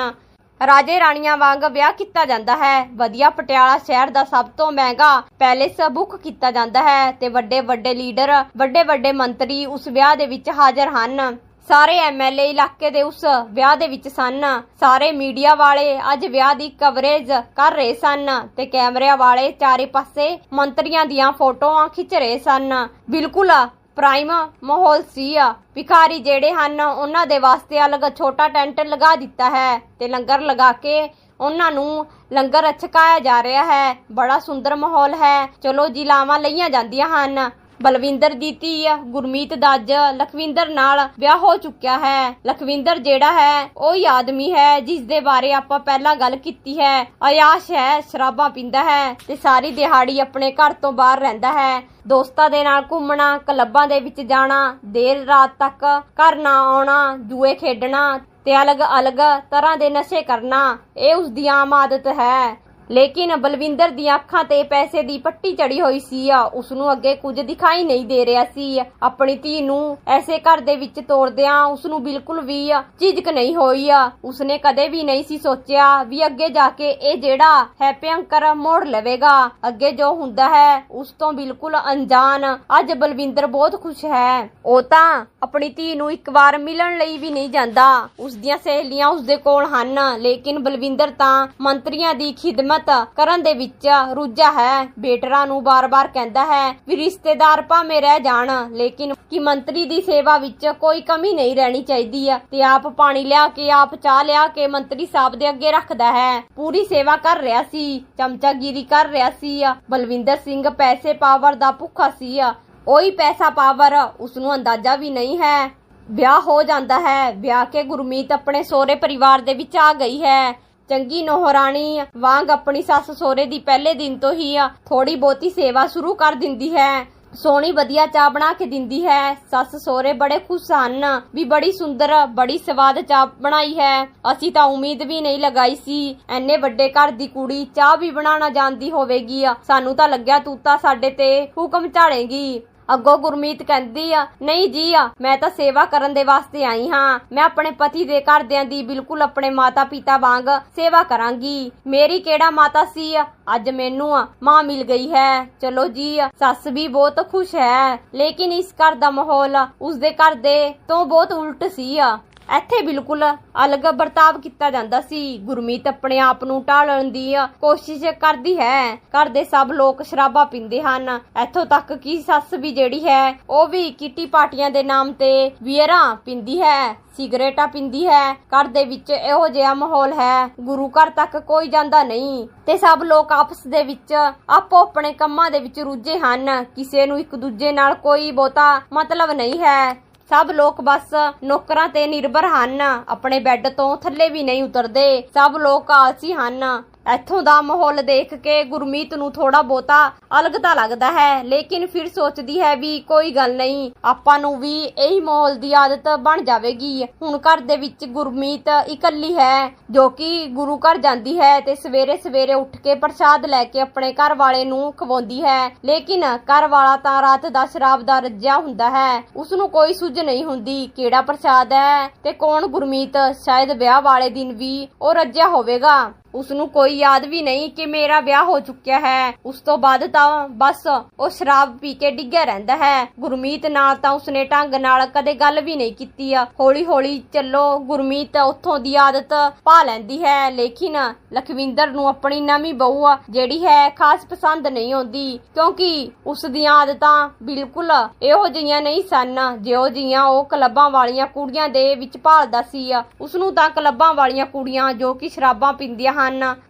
ਰਾਜੇ ਰਾਣੀਆਂ ਵਾਂਗ ਵਿਆਹ ਕੀਤਾ ਜਾਂਦਾ ਹੈ। ਵਧੀਆ ਪਟਿਆਲਾ ਸ਼ਹਿਰ ਦਾ ਸਭ ਤੋਂ ਮਹਿੰਗਾ ਪੈਲੇਸ ਬੁੱਕ ਕੀਤਾ ਜਾਂਦਾ ਹੈ ਤੇ ਵੱਡੇ ਵੱਡੇ ਲੀਡਰ, ਵੱਡੇ ਵੱਡੇ ਮੰਤਰੀ ਉਸ ਵਿਆਹ ਦੇ ਵਿੱਚ ਹਾਜ਼ਰ ਹਨ। ਸਾਰੇ ਐਮਐਲਏ ਇਲਾਕੇ ਦੇ ਉਸ ਵਿਆਹ ਦੇ ਵਿੱਚ ਸਨ। ਸਾਰੇ ਮੀਡੀਆ ਵਾਲੇ ਅੱਜ ਵਿਆਹ ਦੀ ਕਵਰੇਜ ਕਰ ਰਹੇ ਸਨ ਤੇ ਕੈਮਰਿਆਂ ਵਾਲੇ ਚਾਰੇ ਪਾਸੇ ਮੰਤਰੀਆਂ ਦੀਆਂ ਫੋਟੋਆਂ ਖਿੱਚ ਰਹੇ ਸਨ। ਬਿਲਕੁਲ ਪ੍ਰਾਈਮ ਮਾਹੌਲ ਸੀ। ਭਿਖਾਰੀ ਜਿਹੜੇ ਹਨ, ਉਹਨਾਂ ਦੇ ਵਾਸਤੇ ਅਲੱਗ ਛੋਟਾ ਟੈਂਟ ਲਗਾ ਦਿੱਤਾ ਹੈ ਤੇ ਲੰਗਰ ਲਗਾ ਕੇ ਉਹਨਾਂ ਨੂੰ ਲੰਗਰ ਛਕਾਇਆ ਜਾ ਰਿਹਾ ਹੈ। ਬੜਾ ਸੁੰਦਰ ਮਾਹੌਲ ਹੈ। ਚਲੋ ਜੀ ਲਾਵਾਂ ਲਈਆਂ ਜਾਂਦੀਆਂ ਹਨ। ਬਲਵਿੰਦਰ ਦੀ ਧੀ ਗੁਰਮੀਤ ਦਾ ਲਖਵਿੰਦਰ ਨਾਲ ਵਿਆਹ ਹੋ ਚੁੱਕਿਆ ਹੈ। ਲਖਵਿੰਦਰ ਜਿਹੜਾ ਹੈ, ਉਹ ਹੀ ਆਦਮੀ ਹੈ, ਜਿਸ ਦੇ ਬਾਰੇ ਆਪਾਂ ਪਹਿਲਾਂ ਗੱਲ ਕੀਤੀ ਹੈ। ਅਯਾਸ਼ ਹੈ, ਸ਼ਰਾਬਾਂ ਪੀਂਦਾ ਹੈ ਤੇ ਸਾਰੀ ਦਿਹਾੜੀ ਆਪਣੇ ਘਰ ਤੋਂ ਬਾਹਰ ਰਹਿੰਦਾ ਹੈ। ਦੋਸਤਾਂ ਦੇ ਨਾਲ ਘੁੰਮਣਾ, ਕਲੱਬਾਂ ਦੇ ਵਿੱਚ ਜਾਣਾ, ਦੇਰ ਰਾਤ ਤੱਕ ਘਰ ਨਾ ਆਉਣਾ, ਜੂਏ ਖੇਡਣਾ ਤੇ ਅਲੱਗ-ਅਲੱਗ ਤਰ੍ਹਾਂ ਦੇ ਨਸ਼ੇ ਕਰਨਾ, ਇਹ ਉਸ ਦੀ ਆਮ ਆਦਤ ਹੈ। ਲੇਕਿਨ ਬਲਵਿੰਦਰ ਦੀਆਂ ਅੱਖਾਂ ਤੇ ਪੈਸੇ ਦੀ ਪੱਟੀ ਚੜੀ ਹੋਈ ਸੀ ਆ। ਉਸ ਨੂੰ ਅੱਗੇ ਕੁਝ ਦਿਖਾਈ ਨਹੀਂ ਦੇ ਰਿਹਾ ਸੀ। ਆਪਣੀ ਧੀ ਨੂੰ ਐਸੇ ਘਰ ਦੇ ਵਿੱਚ ਤੋਰਦਿਆਂ ਉਸ ਨੂੰ ਬਿਲਕੁਲ ਵੀ ਝਿਜਕ ਨਹੀਂ ਹੋਈ ਆ। ਉਸਨੇ ਕਦੇ ਵੀ ਨਹੀਂ ਸੀ ਸੋਚਿਆ ਵੀ ਅੱਗੇ ਜਾ ਕੇ ਇਹ ਜਿਹੜਾ ਹੈ ਭਿਅੰਕਰ ਮੋੜ ਲਵੇਗਾ। ਅੱਗੇ ਜੋ ਹੁੰਦਾ ਹੈ, ਉਸ ਤੋਂ ਬਿਲਕੁਲ ਅਣਜਾਣ। ਅੱਜ ਬਲਵਿੰਦਰ ਬਹੁਤ ਖੁਸ਼ ਹੈ। ਉਹ ਤਾਂ ਆਪਣੀ ਧੀ ਨੂੰ ਇੱਕ ਵਾਰ ਮਿਲਣ ਲਈ ਵੀ ਨਹੀਂ ਜਾਂਦਾ। ਉਸ ਦੀਆਂ ਸਹੇਲੀਆਂ ਉਸ ਦੇ ਕੋਲ ਹਨ, ਲੇਕਿਨ ਬਲਵਿੰਦਰ ਤਾਂ ਮੰਤਰੀਆਂ ਦੀ ਖਿਦਮਤ ਕਰਨ ਦੇ ਵਿੱਚ ਰੁੱਝਾ ਹੈ। ਬੇਟਰਾਂ ਨੂੰ ਬਾਰ-ਬਾਰ ਕਹਿੰਦਾ ਹੈ ਵੀ ਰਿਸ਼ਤੇਦਾਰ ਭਾਵੇਂ ਰਹਿ ਜਾਣ, ਲੇਕਿਨ ਕਿ ਮੰਤਰੀ ਦੀ ਸੇਵਾ ਵਿੱਚ ਕੋਈ ਕਮੀ ਨਹੀਂ ਰਹਿਣੀ ਚਾਹੀਦੀ ਆ ਤੇ ਆਪ ਪਾਣੀ ਲਿਆ ਕੇ, ਆਪ ਚਾਹ ਲਿਆ ਕੇ ਮੰਤਰੀ ਸਾਹਿਬ ਦੇ ਅੱਗੇ ਰੱਖਦਾ ਹੈ। ਪੂਰੀ ਸੇਵਾ ਕਰ ਰਿਹਾ ਸੀ, ਚਮਚਾਗਿਰੀ ਕਰ ਰਿਹਾ ਸੀ। ਬਲਵਿੰਦਰ ਸਿੰਘ ਪੈਸੇ ਪਾਵਰ ਦਾ ਭੁੱਖਾ ਸੀ। ਉਹੀ ਪੈਸਾ ਪਾਵਰ ਉਸ ਨੂੰ ਅੰਦਾਜ਼ਾ ਵੀ ਨਹੀਂ ਹੈ। ਵਿਆਹ ਹੋ ਜਾਂਦਾ ਹੈ। ਵਿਆਹ ਕੇ ਗੁਰਮੀਤ ਆਪਣੇ ਸਹੁਰੇ ਪਰਿਵਾਰ ਦੇ ਵਿੱਚ ਆ ਗਈ ਹੈ। ਚੰਗੀ ਨੋਹਰਾਣੀ ਵਾਂਗ ਆਪਣੀ ਸੱਸ ਸਹੁਰੇ ਦੀ ਪਹਿਲੇ ਦਿਨ ਤੋਂ ਹੀ ਥੋੜੀ ਬਹੁਤੀ ਸੇਵਾ ਸ਼ੁਰੂ ਕਰ ਦਿੰਦੀ ਹੈ। ਸੋਹਣੀ ਵਧੀਆ ਚਾਹ ਬਣਾ ਕੇ ਦਿੰਦੀ ਹੈ। ਸੱਸ ਸਹੁਰੇ ਬੜੇ ਖੁਸ਼ ਹਨ, ਵੀ ਬੜੀ ਸੁੰਦਰ, ਬੜੀ ਸਵਾਦ ਚਾਹ ਬਣਾਈ ਹੈ। ਅਸੀਂ ਤਾਂ ਉਮੀਦ ਵੀ ਨਹੀਂ ਲਗਾਈ ਸੀ, ਐਨੇ ਵੱਡੇ ਘਰ ਦੀ ਕੁੜੀ ਚਾਹ ਵੀ ਬਣਾਉਣਾ ਜਾਣਦੀ ਹੋਵੇਗੀ ਸਾਨੂੰ ਤਾਂ ਲੱਗਿਆ ਤੂੰ ਤਾਂ ਸਾਡੇ ਤੇ ਹੁਕਮ ਝਾੜੇਗੀ। ਅੱਗੋਂ ਗੁਰਮੀਤ ਕਹਿੰਦੀ ਆ, ਨਹੀਂ ਜੀ ਆ, ਮੈਂ ਤਾਂ ਸੇਵਾ ਕਰਨ ਦੇ ਵਾਸਤੇ ਆਈ ਹਾਂ। ਮੈਂ ਆਪਣੇ ਪਤੀ ਦੇ ਘਰਦਿਆਂ ਦੀ ਬਿਲਕੁਲ ਆਪਣੇ ਮਾਤਾ ਪਿਤਾ ਵਾਂਗ ਸੇਵਾ ਕਰਾਂਗੀ। ਮੇਰੀ ਕਿਹੜਾ ਮਾਤਾ ਸੀ ਆ? ਅੱਜ ਮੈਨੂੰ ਆ, ਮਾਂ ਮਿਲ ਗਈ ਹੈ। ਚਲੋ ਜੀ ਸੱਸ ਵੀ ਬਹੁਤ ਖੁਸ਼ ਹੈ। ਲੇਕਿਨ ਇਸ ਘਰ ਦਾ ਮਾਹੌਲ ਉਸਦੇ ਘਰ ਦੇ ਤੋਂ ਬਹੁਤ ਉਲਟ ਸੀ ਆ। ਇੱਥੇ ਬਿਲਕੁਲ ਅਲੱਗ ਵਰਤਾਵ ਕੀਤਾ ਜਾਂਦਾ ਸੀ। ਗੁਰਮੀਤ ਆਪਣੇ ਆਪ ਨੂੰ ਢਾਲਣ ਦੀ ਕੋਸ਼ਿਸ਼ ਕਰਦੀ ਹੈ। ਘਰ ਦੇ ਸਭ ਲੋਕ ਸ਼ਰਾਬਾਂ ਪੀਂਦੇ ਹਨ। ਇੱਥੋਂ ਤੱਕ ਕਿ ਸੱਸ ਵੀ ਜਿਹੜੀ ਹੈ, ਉਹ ਵੀ ਕਿੱਟੀ ਪਾਰਟੀਆਂ ਦੇ ਨਾਮ ਤੇ ਬੀਅਰਾਂ ਪੀਂਦੀ ਹੈ, ਸਿਗਰੇਟਾਂ ਪੀਂਦੀ ਹੈ। ਘਰ ਦੇ ਵਿੱਚ ਇਹੋ ਜਿਹਾ ਮਾਹੌਲ ਹੈ, ਗੁਰੂ ਘਰ ਤੱਕ ਕੋਈ ਜਾਂਦਾ ਨਹੀਂ ਤੇ ਸਭ ਲੋਕ ਆਪਸ ਦੇ ਵਿੱਚ ਆਪੋ ਆਪਣੇ ਕੰਮਾਂ ਦੇ ਵਿੱਚ ਰੁੱਝੇ ਹਨ। ਕਿਸੇ ਨੂੰ ਇੱਕ ਦੂਜੇ ਨਾਲ ਕੋਈ ਬਹੁਤਾ ਮਤਲਬ ਨਹੀਂ ਹੈ। ਸਭ ਲੋਕ ਬਸ ਨੌਕਰਾਂ ਤੇ ਨਿਰਭਰ ਹਨ। ਆਪਣੇ ਬੈੱਡ ਤੋਂ ਥੱਲੇ ਵੀ ਨਹੀਂ ਉਤਰਦੇ। ਸਭ ਲੋਕ ਆਲਸੀ ਹਨ। ਇੱਥੋਂ ਦਾ ਮਾਹੌਲ ਦੇਖ ਕੇ ਗੁਰਮੀਤ ਨੂੰ ਥੋੜਾ ਬਹੁਤਾ ਅਲੱਗ ਤਾਂ ਲੱਗਦਾ ਹੈ, ਲੇਕਿਨ ਫਿਰ ਸੋਚਦੀ ਹੈ ਵੀ ਕੋਈ ਗੱਲ ਨਹੀਂ, ਆਪਾਂ ਨੂੰ ਵੀ ਇਹੀ ਮਾਹੌਲ ਦੀ ਆਦਤ ਬਣ ਜਾਵੇਗੀ। ਹੁਣ ਘਰ ਦੇ ਵਿੱਚ ਗੁਰਮੀਤ ਇਕੱਲੀ ਹੈ, ਜੋ ਕਿ ਗੁਰੂ ਘਰ ਜਾਂਦੀ ਹੈ ਤੇ ਸਵੇਰੇ ਸਵੇਰੇ ਉੱਠ ਕੇ ਪ੍ਰਸ਼ਾਦ ਲੈ ਕੇ ਆਪਣੇ ਘਰ ਵਾਲੇ ਨੂੰ ਖਵਾਉਂਦੀ ਹੈ। ਲੇਕਿਨ ਘਰ ਵਾਲਾ ਤਾਂ ਰਾਤ ਦਾ ਸ਼ਰਾਬ ਦਾ ਰੱਜਿਆ ਹੁੰਦਾ ਹੈ ਉਸ ਨੂੰ ਕੋਈ ਸੁਝ ਨਹੀਂ ਹੁੰਦੀ ਕਿਹੜਾ ਪ੍ਰਸ਼ਾਦ ਹੈ ਤੇ ਕੌਣ ਗੁਰਮੀਤ? ਸ਼ਾਇਦ ਵਿਆਹ ਵਾਲੇ ਦਿਨ ਵੀ ਉਹ ਰੱਜਿਆ ਹੋਵੇਗਾ। ਉਸ ਨੂੰ ਕੋਈ ਯਾਦ ਵੀ ਨਹੀਂ ਕਿ ਮੇਰਾ ਵਿਆਹ ਹੋ ਚੁੱਕਿਆ ਹੈ। ਉਸ ਤੋਂ ਬਾਅਦ ਤਾਂ ਬਸ ਉਹ ਸ਼ਰਾਬ ਪੀ ਕੇ ਡਿੱਗਿਆ ਰਹਿੰਦਾ ਹੈ। ਗੁਰਮੀਤ ਨਾਲ ਤਾਂ ਉਸਨੇ ਢੰਗ ਨਾਲ ਕਦੇ ਗੱਲ ਵੀ ਨਹੀਂ ਕੀਤੀ। ਆ ਹੌਲੀ ਹੌਲੀ ਚੱਲੋ, ਗੁਰਮੀਤ ਉੱਥੋਂ ਦੀ ਆਦਤ ਪਾ ਲੈਂਦੀ ਹੈ। ਲੇਕਿਨ ਲਖਵਿੰਦਰ ਨੂੰ ਆਪਣੀ ਨਵੀਂ ਬਹੂ ਆ, ਜਿਹੜੀ ਹੈ, ਖਾਸ ਪਸੰਦ ਨਹੀਂ ਆਉਂਦੀ। ਕਿਉਂਕਿ ਉਸ ਦੀਆਂ ਆਦਤਾਂ ਬਿਲਕੁਲ ਇਹੋ ਜਿਹੀਆਂ ਨਹੀਂ ਸਨ, ਜਿਹੋ ਜਿਹੀਆਂ ਉਹ ਕਲੱਬਾਂ ਵਾਲੀਆਂ ਕੁੜੀਆਂ ਦੇ ਵਿੱਚ ਭਾਲਦਾ ਸੀ। ਉਸ ਨੂੰ ਤਾਂ ਕਲੱਬਾਂ ਵਾਲੀਆਂ ਕੁੜੀਆਂ ਜੋ ਕਿ ਸ਼ਰਾਬਾਂ ਪੀਂਦੀਆਂ ਹਨ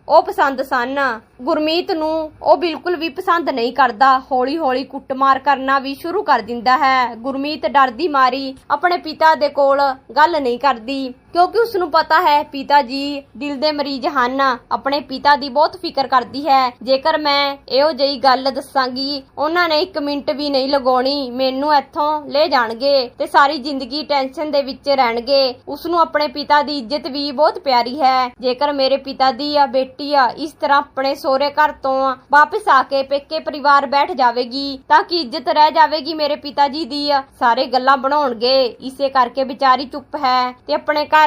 ਉਹ ਪਸੰਦ ਸਨ। ਗੁਰਮੀਤ ਨੂੰ ਉਹ ਬਿਲਕੁਲ ਵੀ ਪਸੰਦ ਨਹੀਂ ਕਰਦਾ। ਹੌਲੀ ਹੌਲੀ ਕੁੱਟਮਾਰ ਕਰਨਾ ਵੀ ਸ਼ੁਰੂ ਕਰ ਦਿੰਦਾ ਹੈ। ਗੁਰਮੀਤ ਡਰਦੀ ਮਾਰੀ, ਆਪਣੇ ਪਿਤਾ ਦੇ ਕੋਲ ਗੱਲ ਨਹੀਂ ਕਰਦੀ। ਕਿਉਂਕਿ ਉਸ ਨੂੰ ਪਤਾ ਹੈ ਪਿਤਾ ਜੀ ਦਿਲ ਦੇ ਮਰੀਜ਼ ਹਨ। ਆਪਣੇ ਪਿਤਾ ਦੀ ਬਹੁਤ ਫਿਕਰ ਕਰਦੀ ਹੈ। ਜੇਕਰ ਮੈਂ ਇਹੋ ਜਿਹੀ ਗੱਲ ਦੱਸਾਂਗੀ, ਉਹਨਾਂ ਨੇ 1 ਮਿੰਟ ਵੀ ਨਹੀਂ ਲਗਾਉਣੀ। ਮੈਨੂੰ ਇੱਥੋਂ ਲੈ ਜਾਣਗੇ ਤੇ ਸਾਰੀ ਜ਼ਿੰਦਗੀ ਟੈਨਸ਼ਨ ਦੇ ਵਿੱਚ ਰਹਿਣਗੇ। ਉਸ ਨੂੰ ਆਪਣੇ ਪਿਤਾ ਦੀ ਇੱਜ਼ਤ ਵੀ ਬਹੁਤ ਪਿਆਰੀ ਹੈ। ਜੇਕਰ ਮੇਰੇ ਪਿਤਾ ਦੀ ਆ ਬੇਟੀ ਆ ਇਸ ਤਰ੍ਹਾਂ ਆਪਣੇ ਸੋਹਰੇ ਘਰ ਤੋਂ ਵਾਪਸ ਆ ਕੇ ਪੇਕੇ ਪਰਿਵਾਰ ਬੈਠ ਜਾਵੇਗੀ, ਤਾਂ ਕਿ ਇੱਜ਼ਤ ਰਹਿ ਜਾਵੇਗੀ ਮੇਰੇ ਪਿਤਾ ਜੀ ਦੀ? ਸਾਰੇ ਗੱਲਾਂ ਬਣਾਉਣਗੇ। ਇਸੇ ਕਰਕੇ ਵਿਚਾਰੀ ਚੁੱਪ ਹੈ ਤੇ ਆਪਣੇ ਘਰ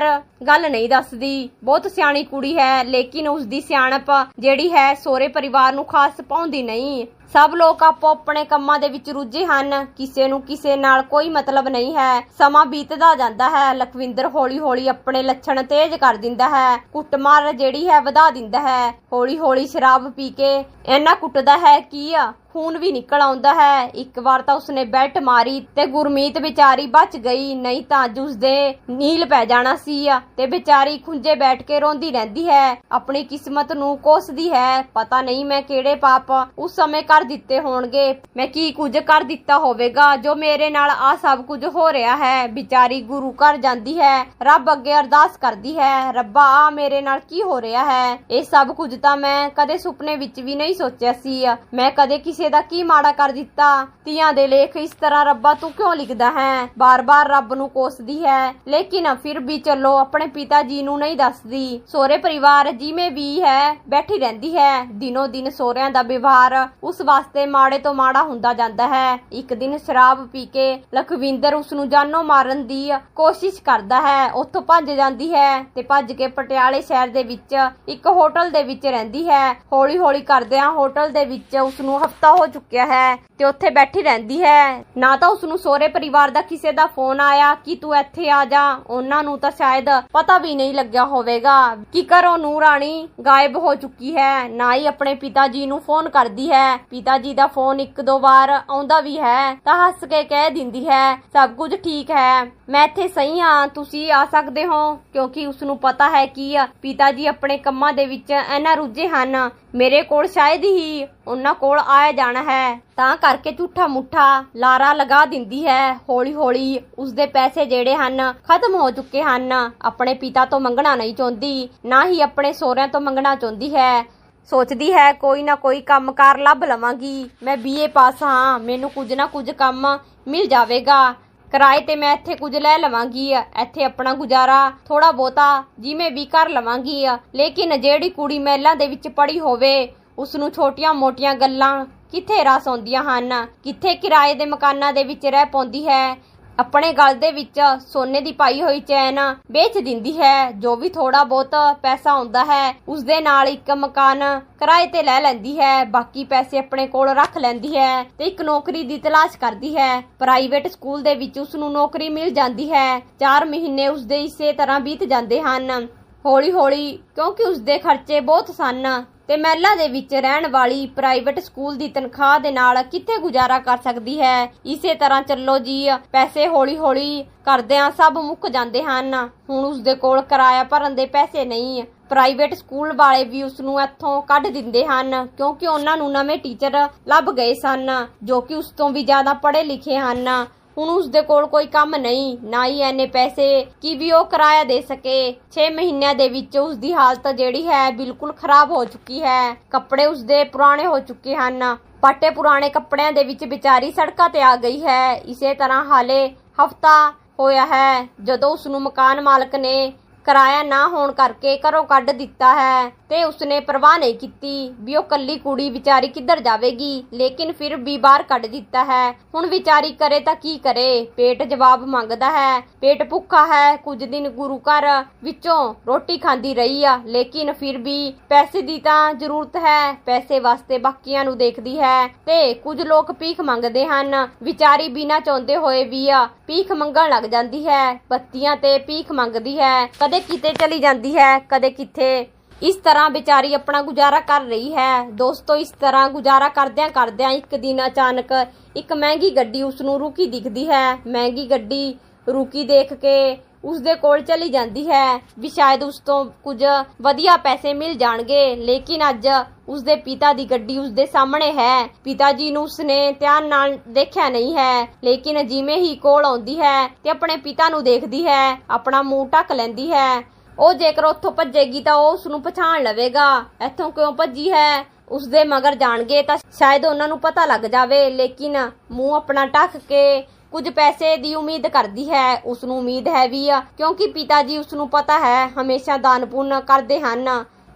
ਗੱਲ ਨਹੀਂ ਦੱਸਦੀ। ਬਹੁਤ ਸਿਆਣੀ ਕੁੜੀ ਹੈ, ਲੇਕਿਨ ਉਸ ਦੀ ਸਿਆਣਪ ਜਿਹੜੀ ਹੈ ਸੋਹਰੇ ਪਰਿਵਾਰ ਨੂੰ ਖਾਸ ਪਾਉਂਦੀ ਨਹੀਂ। ਸਭ ਲੋਕ ਆਪੋ ਆਪਣੇ ਕੰਮਾਂ ਦੇ ਵਿੱਚ ਰੁੱਝੇ ਹਨ। ਕਿਸੇ ਨੂੰ ਕਿਸੇ ਨਾਲ ਕੋਈ ਮਤਲਬ ਨਹੀਂ ਹੈ। ਸਮਾਂ ਬੀਤਦਾ ਜਾਂਦਾ ਹੈ। ਲਖਵਿੰਦਰ ਹੌਲੀ ਹੌਲੀ ਆਪਣੇ ਲੱਛਣ ਤੇਜ਼ ਕਰ ਦਿੰਦਾ ਹੈ। ਕੁੱਟਮਾਰ ਜਿਹੜੀ ਹੈ ਵਧਾ ਦਿੰਦਾ ਹੈ। ਹੌਲੀ ਹੌਲੀ ਸ਼ਰਾਬ ਪੀ ਕੇ ਇੰਨਾ ਕੁੱਟਦਾ ਹੈ ਕੀ ਖੂਨ ਵੀ ਨਿਕਲ ਆਉਂਦਾ ਹੈ। ਇੱਕ ਵਾਰ ਤਾਂ ਉਸਨੇ ਬੈਟ ਮਾਰੀ ਤੇ ਗੁਰਮੀਤ ਵਿਚਾਰੀ ਬਚ ਗਈ। ਨਹੀਂ ਤਾਂ ਅੱਜ ਉਸਦੇ ਨੀਲ ਪੈ ਜਾਣਾ ਸੀ ਤੇ ਵਿਚਾਰੀ ਖੁੰਝੇ ਬੈਠ ਕੇ ਰੋਂਦੀ ਰਹਿੰਦੀ ਹੈ। ਆਪਣੀ ਕਿਸਮਤ ਨੂੰ ਕੋਸਦੀ ਹੈ। ਪਤਾ ਨਹੀਂ ਮੈਂ ਕਿਹੜੇ ਪਾਪ ਉਸ ਸਮੇਂ ਕਰ ਕਰ ਦਿੱਤੇ ਹੋਣਗੇ। ਮੈਂ ਕੀ ਕੁਝ ਕਰ ਦਿੱਤਾ ਹੋਵੇਗਾ? ਜੋ ਮੇਰੇ ਨਾਲ ਆ ਸਭ ਕੁਝ ਹੋ ਰਿਹਾ ਹੈ। ਵਿਚਾਰੀ ਗੁਰੂ ਘਰ ਜਾਂਦੀ ਹੈ। ਰੱਬ ਅੱਗੇ ਅਰਦਾਸ ਕਰਦੀ ਹੈ। ਰੱਬਾ, ਆ ਮੇਰੇ ਨਾਲ ਕੀ ਹੋ ਰਿਹਾ ਹੈ? ਇਹ ਸਭ ਕੁਝ ਤਾਂ ਮੈਂ ਕਦੇ ਸੁਪਨੇ ਵਿੱਚ ਵੀ ਨਹੀਂ ਸੋਚਿਆ ਸੀ। ਮੈਂ ਕਦੇ ਕਿਸੇ ਦਾ ਕੀ ਮਾੜਾ ਕਰ ਦਿੱਤਾ? ਧੀਆਂ ਦੇ ਲੇਖ ਇਸ ਤਰ੍ਹਾਂ ਰੱਬਾ ਤੂੰ ਕਿਉਂ ਲਿਖਦਾ ਹੈ? ਬਾਰ-ਬਾਰ ਰੱਬ ਨੂੰ ਕੋਸਦੀ ਹੈ। ਲੇਕਿਨ ਫਿਰ ਵੀ ਚੱਲੋ, ਆਪਣੇ ਪਿਤਾ ਜੀ ਨੂੰ ਨਹੀਂ ਦੱਸਦੀ। ਸੋਹਰੇ ਪਰਿਵਾਰ ਜਿਵੇਂ ਵੀ ਹੈ, ਬੈਠੀ ਰਹਿੰਦੀ ਹੈ। ਦਿਨੋ ਦਿਨ ਸੋਹਰਿਆਂ ਦਾ ਵਿਵਹਾਰ ਉਸ ਵਾਸਤੇ ਮਾੜੇ ਤੋਂ ਮਾੜਾ ਹੁੰਦਾ ਜਾਂਦਾ ਹੈ। ਇੱਕ ਦਿਨ ਸ਼ਰਾਬ ਪੀ ਕੇ ਲਖਵਿੰਦਰ ਉਸ ਨੂੰ ਜਾਨੋਂ ਮਾਰਨ ਦੀ ਕੋਸ਼ਿਸ਼ ਕਰਦਾ ਹੈ। ਉੱਥੋਂ ਭੱਜ ਜਾਂਦੀ ਹੈ ਤੇ ਭੱਜ ਕੇ ਪਟਿਆਲੇ ਸ਼ਹਿਰ ਦੇ ਵਿੱਚ ਇੱਕ ਹੋਟਲ ਦੇ ਵਿੱਚ ਰਹਿੰਦੀ ਹੈ। ਹੌਲੀ-ਹੌਲੀ ਕਰਦਿਆਂ ਹੋਟਲ ਦੇ ਵਿੱਚ ਉਸ ਨੂੰ ਹਫਤਾ ਹੋ ਚੁੱਕਿਆ ਹੈ ਤੇ ਉੱਥੇ ਬੈਠੀ ਰਹਿੰਦੀ ਹੈ। ਨਾ ਤਾਂ ਉਸ ਨੂੰ ਸਹੁਰੇ ਪਰਿਵਾਰ ਦਾ ਕਿਸੇ ਦਾ ਫੋਨ ਆਇਆ ਕਿ ਤੂੰ ਇੱਥੇ ਆ ਜਾ। ਉਹਨਾਂ ਨੂੰ ਤਾਂ ਸ਼ਾਇਦ ਪਤਾ ਵੀ ਨਹੀਂ ਲੱਗਿਆ ਹੋਵੇਗਾ। ਕਿ ਘਰੋਂ ਨੂੰ ਰਾਣੀ ਗਾਇਬ ਹੋ ਚੁੱਕੀ ਹੈ? ਨਾ ਹੀ ਆਪਣੇ ਪਿਤਾ ਜੀ ਨੂੰ ਫੋਨ ਕਰਦੀ ਹੈ। ਪਿਤਾ ਜੀ ਦਾ ਫੋਨ ਇੱਕ ਦੋ ਵਾਰ ਆਉਂਦਾ ਵੀ ਹੈ, ਤਾਂ ਹੱਸ ਕੇ ਕਹਿ ਦਿੰਦੀ ਹੈ, ਸਭ ਕੁਝ ਠੀਕ ਹੈ। ਮੈਂ ਇੱਥੇ ਸਹੀ ਹਾਂ, ਤੁਸੀਂ ਆ ਸਕਦੇ ਹੋ? ਕਿਉਂਕਿ ਉਸ ਨੂੰ ਪਤਾ ਹੈ ਕਿ ਪਿਤਾ ਜੀ ਆਪਣੇ ਕੰਮਾਂ ਦੇ ਵਿੱਚ ਐਨਾ ਰੁੱਝੇ ਹਨ। ਮੇਰੇ ਕੋਲ ਸ਼ਾਇਦ ਹੀ ਉਹਨਾਂ ਕੋਲ ਆਇਆ ਜਾਣਾ ਹੈ। ਤਾਂ ਕਰਕੇ ਝੂਠਾ ਮੁੱਠਾ ਲਾਰਾ ਲਗਾ ਦਿੰਦੀ ਹੈ। ਹੌਲੀ ਹੌਲੀ ਉਸਦੇ ਪੈਸੇ ਜਿਹੜੇ ਹਨ, ਖਤਮ ਹੋ ਚੁੱਕੇ ਹਨ। ਆਪਣੇ ਪਿਤਾ ਤੋਂ ਮੰਗਣਾ ਨਹੀਂ ਚਾਹੁੰਦੀ, ਨਾ ਹੀ ਆਪਣੇ ਸੋਹਰਿਆਂ ਤੋਂ ਮੰਗਣਾ ਚਾਹੁੰਦੀ ਹੈ। ਸੋਚਦੀ ਹੈ, ਕੋਈ ਨਾ ਕੋਈ ਕੰਮਕਾਰ ਲੱਭ ਲਵਾਂਗੀ। ਮੈਂ ਬੀਏ ਪਾਸ ਹਾਂ, ਮੈਨੂੰ ਕੁਝ ਨਾ ਕੁਝ ਕੰਮ ਮਿਲ ਜਾਵੇਗਾ। ਕਿਰਾਏ ਤੇ ਮੈਂ ਇੱਥੇ ਕੁਝ ਲੈ ਲਵਾਂਗੀ, ਇੱਥੇ ਆਪਣਾ ਗੁਜ਼ਾਰਾ ਥੋੜਾ ਬਹੁਤਾ ਜਿਵੇਂ ਵੀ ਕਰ ਲਵਾਂਗੀ। ਲੇਕਿਨ ਜਿਹੜੀ ਕੁੜੀ ਮਹਿਲਾਂ ਦੇ ਵਿੱਚ ਪੜੀ ਹੋਵੇ ਉਸ ਨੂੰ ਛੋਟੀਆਂ-ਮੋਟੀਆਂ ਗੱਲਾਂ ਕਿੱਥੇ ਰਸ ਆਉਂਦੀਆਂ ਹਨ? ਕਿੱਥੇ ਕਿਰਾਏ ਦੇ ਮਕਾਨਾਂ ਦੇ ਵਿੱਚ ਰਹਿ ਪਾਉਂਦੀ ਹੈ? ਆਪਣੇ ਗਲ ਦੇ ਵਿੱਚ ਸੋਨੇ ਦੀ ਪਾਈ ਹੋਈ ਚੈਨ ਵੇਚ ਦਿੰਦੀ ਹੈ, ਜੋ ਵੀ ਥੋੜਾ ਬਹੁਤ ਪੈਸਾ ਆਉਂਦਾ ਹੈ ਉਸ ਦੇ ਨਾਲ ਇੱਕ ਮਕਾਨ ਕਿਰਾਏ ਤੇ ਲੈ ਲੈਂਦੀ ਹੈ, ਬਾਕੀ ਪੈਸੇ ਆਪਣੇ ਕੋਲ ਰੱਖ ਲੈਂਦੀ ਹੈ ਤੇ ਇੱਕ ਨੌਕਰੀ ਦੀ ਤਲਾਸ਼ ਕਰਦੀ ਹੈ। ਪ੍ਰਾਈਵੇਟ ਸਕੂਲ ਦੇ ਵਿੱਚ ਉਸ ਨੂੰ ਨੌਕਰੀ ਮਿਲ ਜਾਂਦੀ ਹੈ। 4 ਮਹੀਨੇ ਉਸ ਦੇ ਇਸੇ ਤਰ੍ਹਾਂ ਬੀਤ ਜਾਂਦੇ ਹਨ। ਹੌਲੀ ਹੌਲੀ ਕਿਉਂਕਿ ਉਸ ਦੇ ਖਰਚੇ ਬਹੁਤ ਸਨ ਤੇ ਮਹਿਲਾ ਦੇ ਵਿੱਚ ਰਹਿਣ ਵਾਲੀ ਪ੍ਰਾਈਵੇਟ ਸਕੂਲ ਦੀ ਤਨਖਾਹ ਦੇ ਨਾਲ ਕਿੱਥੇ ਗੁਜ਼ਾਰਾ ਕਰ ਸਕਦੀ ਹੈ? ਇਸੇ ਤਰ੍ਹਾਂ ਚੱਲੋ ਜੀ, ਪੈਸੇ ਹੌਲੀ ਹੌਲੀ ਕਰਦਿਆਂ ਸਭ ਮੁੱਕ ਜਾਂਦੇ ਹਨ। ਹੁਣ ਉਸ ਦੇ ਕੋਲ ਕਿਰਾਇਆ ਭਰਨ ਦੇ ਪੈਸੇ ਨਹੀਂ। ਪ੍ਰਾਈਵੇਟ ਸਕੂਲ ਵਾਲੇ ਵੀ ਉਸ ਨੂੰ ਇੱਥੋਂ ਕੱਢ ਦਿੰਦੇ ਹਨ, ਕਿਉਂਕਿ ਉਹਨਾਂ ਨੂੰ ਨਵੇਂ ਟੀਚਰ ਲੱਭ ਗਏ ਸਨ, ਜੋ ਕਿ ਉਸ ਤੋਂ ਵੀ ਜ਼ਿਆਦਾ ਪੜ੍ਹੇ ਲਿਖੇ ਹਨ। ਹੁਣ ਉਸ ਦੇ ਕੋਲ ਕੋਈ ਕੰਮ ਨਹੀਂ, ਨਾ ਹੀ ਐਨੇ ਪੈਸੇ ਕਿ ਵੀ ਉਹ ਕਿਰਾਇਆ ਦੇ ਸਕੇ। 6 ਮਹੀਨਿਆਂ ਦੇ ਵਿੱਚ ਉਸ ਦੀ ਹਾਲਤ ਜਿਹੜੀ ਹੈ ਬਿਲਕੁਲ ਖਰਾਬ ਹੋ ਚੁੱਕੀ ਹੈ। ਕੱਪੜੇ ਉਸ ਦੇ ਪੁਰਾਣੇ ਹੋ ਚੁੱਕੇ ਹਨ। ਪਾਟੇ ਪੁਰਾਣੇ ਕੱਪੜਿਆਂ ਦੇ ਵਿੱਚ ਵਿਚਾਰੀ ਸੜਕਾਂ ਤੇ ਆ ਗਈ ਹੈ। ਇਸੇ ਤਰ੍ਹਾਂ ਹਾਲੇ ਹਫਤਾ ਹੋਇਆ ਹੈ ਜਦੋਂ ਉਸ ਨੂੰ ਮਕਾਨ ਮਾਲਕ ਨੇ ਕਿਰਾਇਆ ਨਾ ਹੋਣ ਕਰਕੇ ਘਰੋਂ ਕੱਢ ਦਿੱਤਾ ਹੈ ਤੇ ਉਸਨੇ ਪਰਵਾਹ ਨਹੀਂ ਕੀਤੀ ਵੀ ਉਹ ਕੱਲੀ ਕੁੜੀ ਵਿਚਾਰੀ ਕਿੱਧਰ ਜਾਵੇਗੀ, ਲੇਕਿਨ ਫਿਰ ਵੀ ਬਾਹਰ ਕੱਢ ਦਿੱਤਾ ਹੈ। ਹੁਣ ਵਿਚਾਰੀ ਕਰੇ ਤਾਂ ਕੀ ਕਰੇ? ਪੇਟ ਜਵਾਬ ਮੰਗਦਾ ਹੈ। ਪੇਟ ਭੁੱਖਾ ਹੈ, ਕੁਝ ਦਿਨ ਗੁਰੂ ਘਰ ਵਿੱਚੋਂ ਰੋਟੀ ਖਾਂਦੀ ਰਹੀ ਆ, ਲੇਕਿਨ ਫਿਰ ਵੀ ਪੈਸੇ ਦੀ ਤਾਂ ਜ਼ਰੂਰਤ ਹੈ, ਪੈਸੇ ਵਾਸਤੇ ਬਾਕੀਆਂ ਨੂੰ ਦੇਖਦੀ ਹੈ ਤੇ ਕੁਝ ਲੋਕ ਭੀਖ ਮੰਗਦੇ ਹਨ। ਵਿਚਾਰੀ ਬਿਨਾ ਚਾਹੁੰਦੇ ਹੋਏ ਵੀ ਆ ਭੀਖ ਮੰਗਣ ਲੱਗ ਜਾਂਦੀ ਹੈ, ਬੱਤੀਆਂ ਤੇ ਭੀਖ ਮੰਗਦੀ ਹੈ, ਕਦੇ ਕਿਤੇ ਚਲੀ ਜਾਂਦੀ ਹੈ, ਕਦੇ ਕਿੱਥੇ। ਇਸ ਤਰ੍ਹਾਂ ਵਿਚਾਰੀ ਆਪਣਾ ਗੁਜ਼ਾਰਾ ਕਰ ਰਹੀ ਹੈ। ਦੋਸਤੋ, ਇਸ ਤਰ੍ਹਾਂ ਗੁਜ਼ਾਰਾ ਕਰਦਿਆਂ ਕਰਦਿਆਂ ਇੱਕ ਦਿਨ ਅਚਾਨਕ ਇੱਕ ਮਹਿੰਗੀ ਗੱਡੀ ਉਸ ਨੂੰ ਰੁਕੀ ਦਿਖਦੀ ਹੈ। ਮਹਿੰਗੀ ਗੱਡੀ ਰੁਕੀ ਦੇਖ ਕੇ ਉਸ ਦੇ ਕੋਲ ਚਲੀ ਜਾਂਦੀ ਹੈ। ਵੀ ਸ਼ਾਇਦ ਉਸ ਤੋਂ ਕੁਝ ਵਧੀਆ ਪੈਸੇ ਮਿਲ ਜਾਣਗੇ। ਲੇਕਿਨ ਅੱਜ ਉਸ ਦੇ ਪਿਤਾ ਦੀ ਗੱਡੀ ਉਸ ਦੇ ਸਾਹਮਣੇ ਹੈ। ਪਿਤਾ ਜੀ ਨੂੰ ਉਸਨੇ ਧਿਆਨ ਨਾਲ ਦੇਖਿਆ ਨਹੀਂ ਹੈ। ਲੇਕਿਨ ਜਿਵੇਂ ਹੀ ਕੋਲ ਆਉਂਦੀ ਹੈ ਤੇ ਆਪਣੇ ਪਿਤਾ ਨੂੰ ਦੇਖਦੀ ਹੈ, ਆਪਣਾ ਮੂੰਹ ਢੱਕ ਲੈਂਦੀ ਹੈ। ਉਹ ਜੇਕਰ ਉੱਥੋਂ ਭੱਜੇਗੀ ਤਾਂ ਉਹ ਉਸ ਨੂੰ ਪਛਾਣ ਲਵੇਗਾ। ਇੱਥੋਂ ਕਿਉਂ ਭੱਜੀ ਹੈ? ਉਸ ਦੇ ਮਗਰ ਜਾਣਗੇ ਤਾਂ ਸ਼ਾਇਦ ਉਹਨਾਂ ਨੂੰ ਪਤਾ ਲੱਗ ਜਾਵੇ। ਲੇਕਿਨ ਮੂੰਹ ਆਪਣਾ ਢੱਕ ਕੇ ਕੁਝ ਪੈਸੇ ਦੀ ਉਮੀਦ ਕਰਦੀ ਹੈ ਉਸ ਨੂੰ ਉਮੀਦ ਹੈ ਵੀ ਆ, ਕਿਉਂਕਿ ਪਿਤਾ ਜੀ ਉਸ ਨੂੰ ਪਤਾ ਹੈ, ਹਮੇਸ਼ਾ ਦਾਨ ਪੁੰਨ ਕਰਦੇ ਹਨ।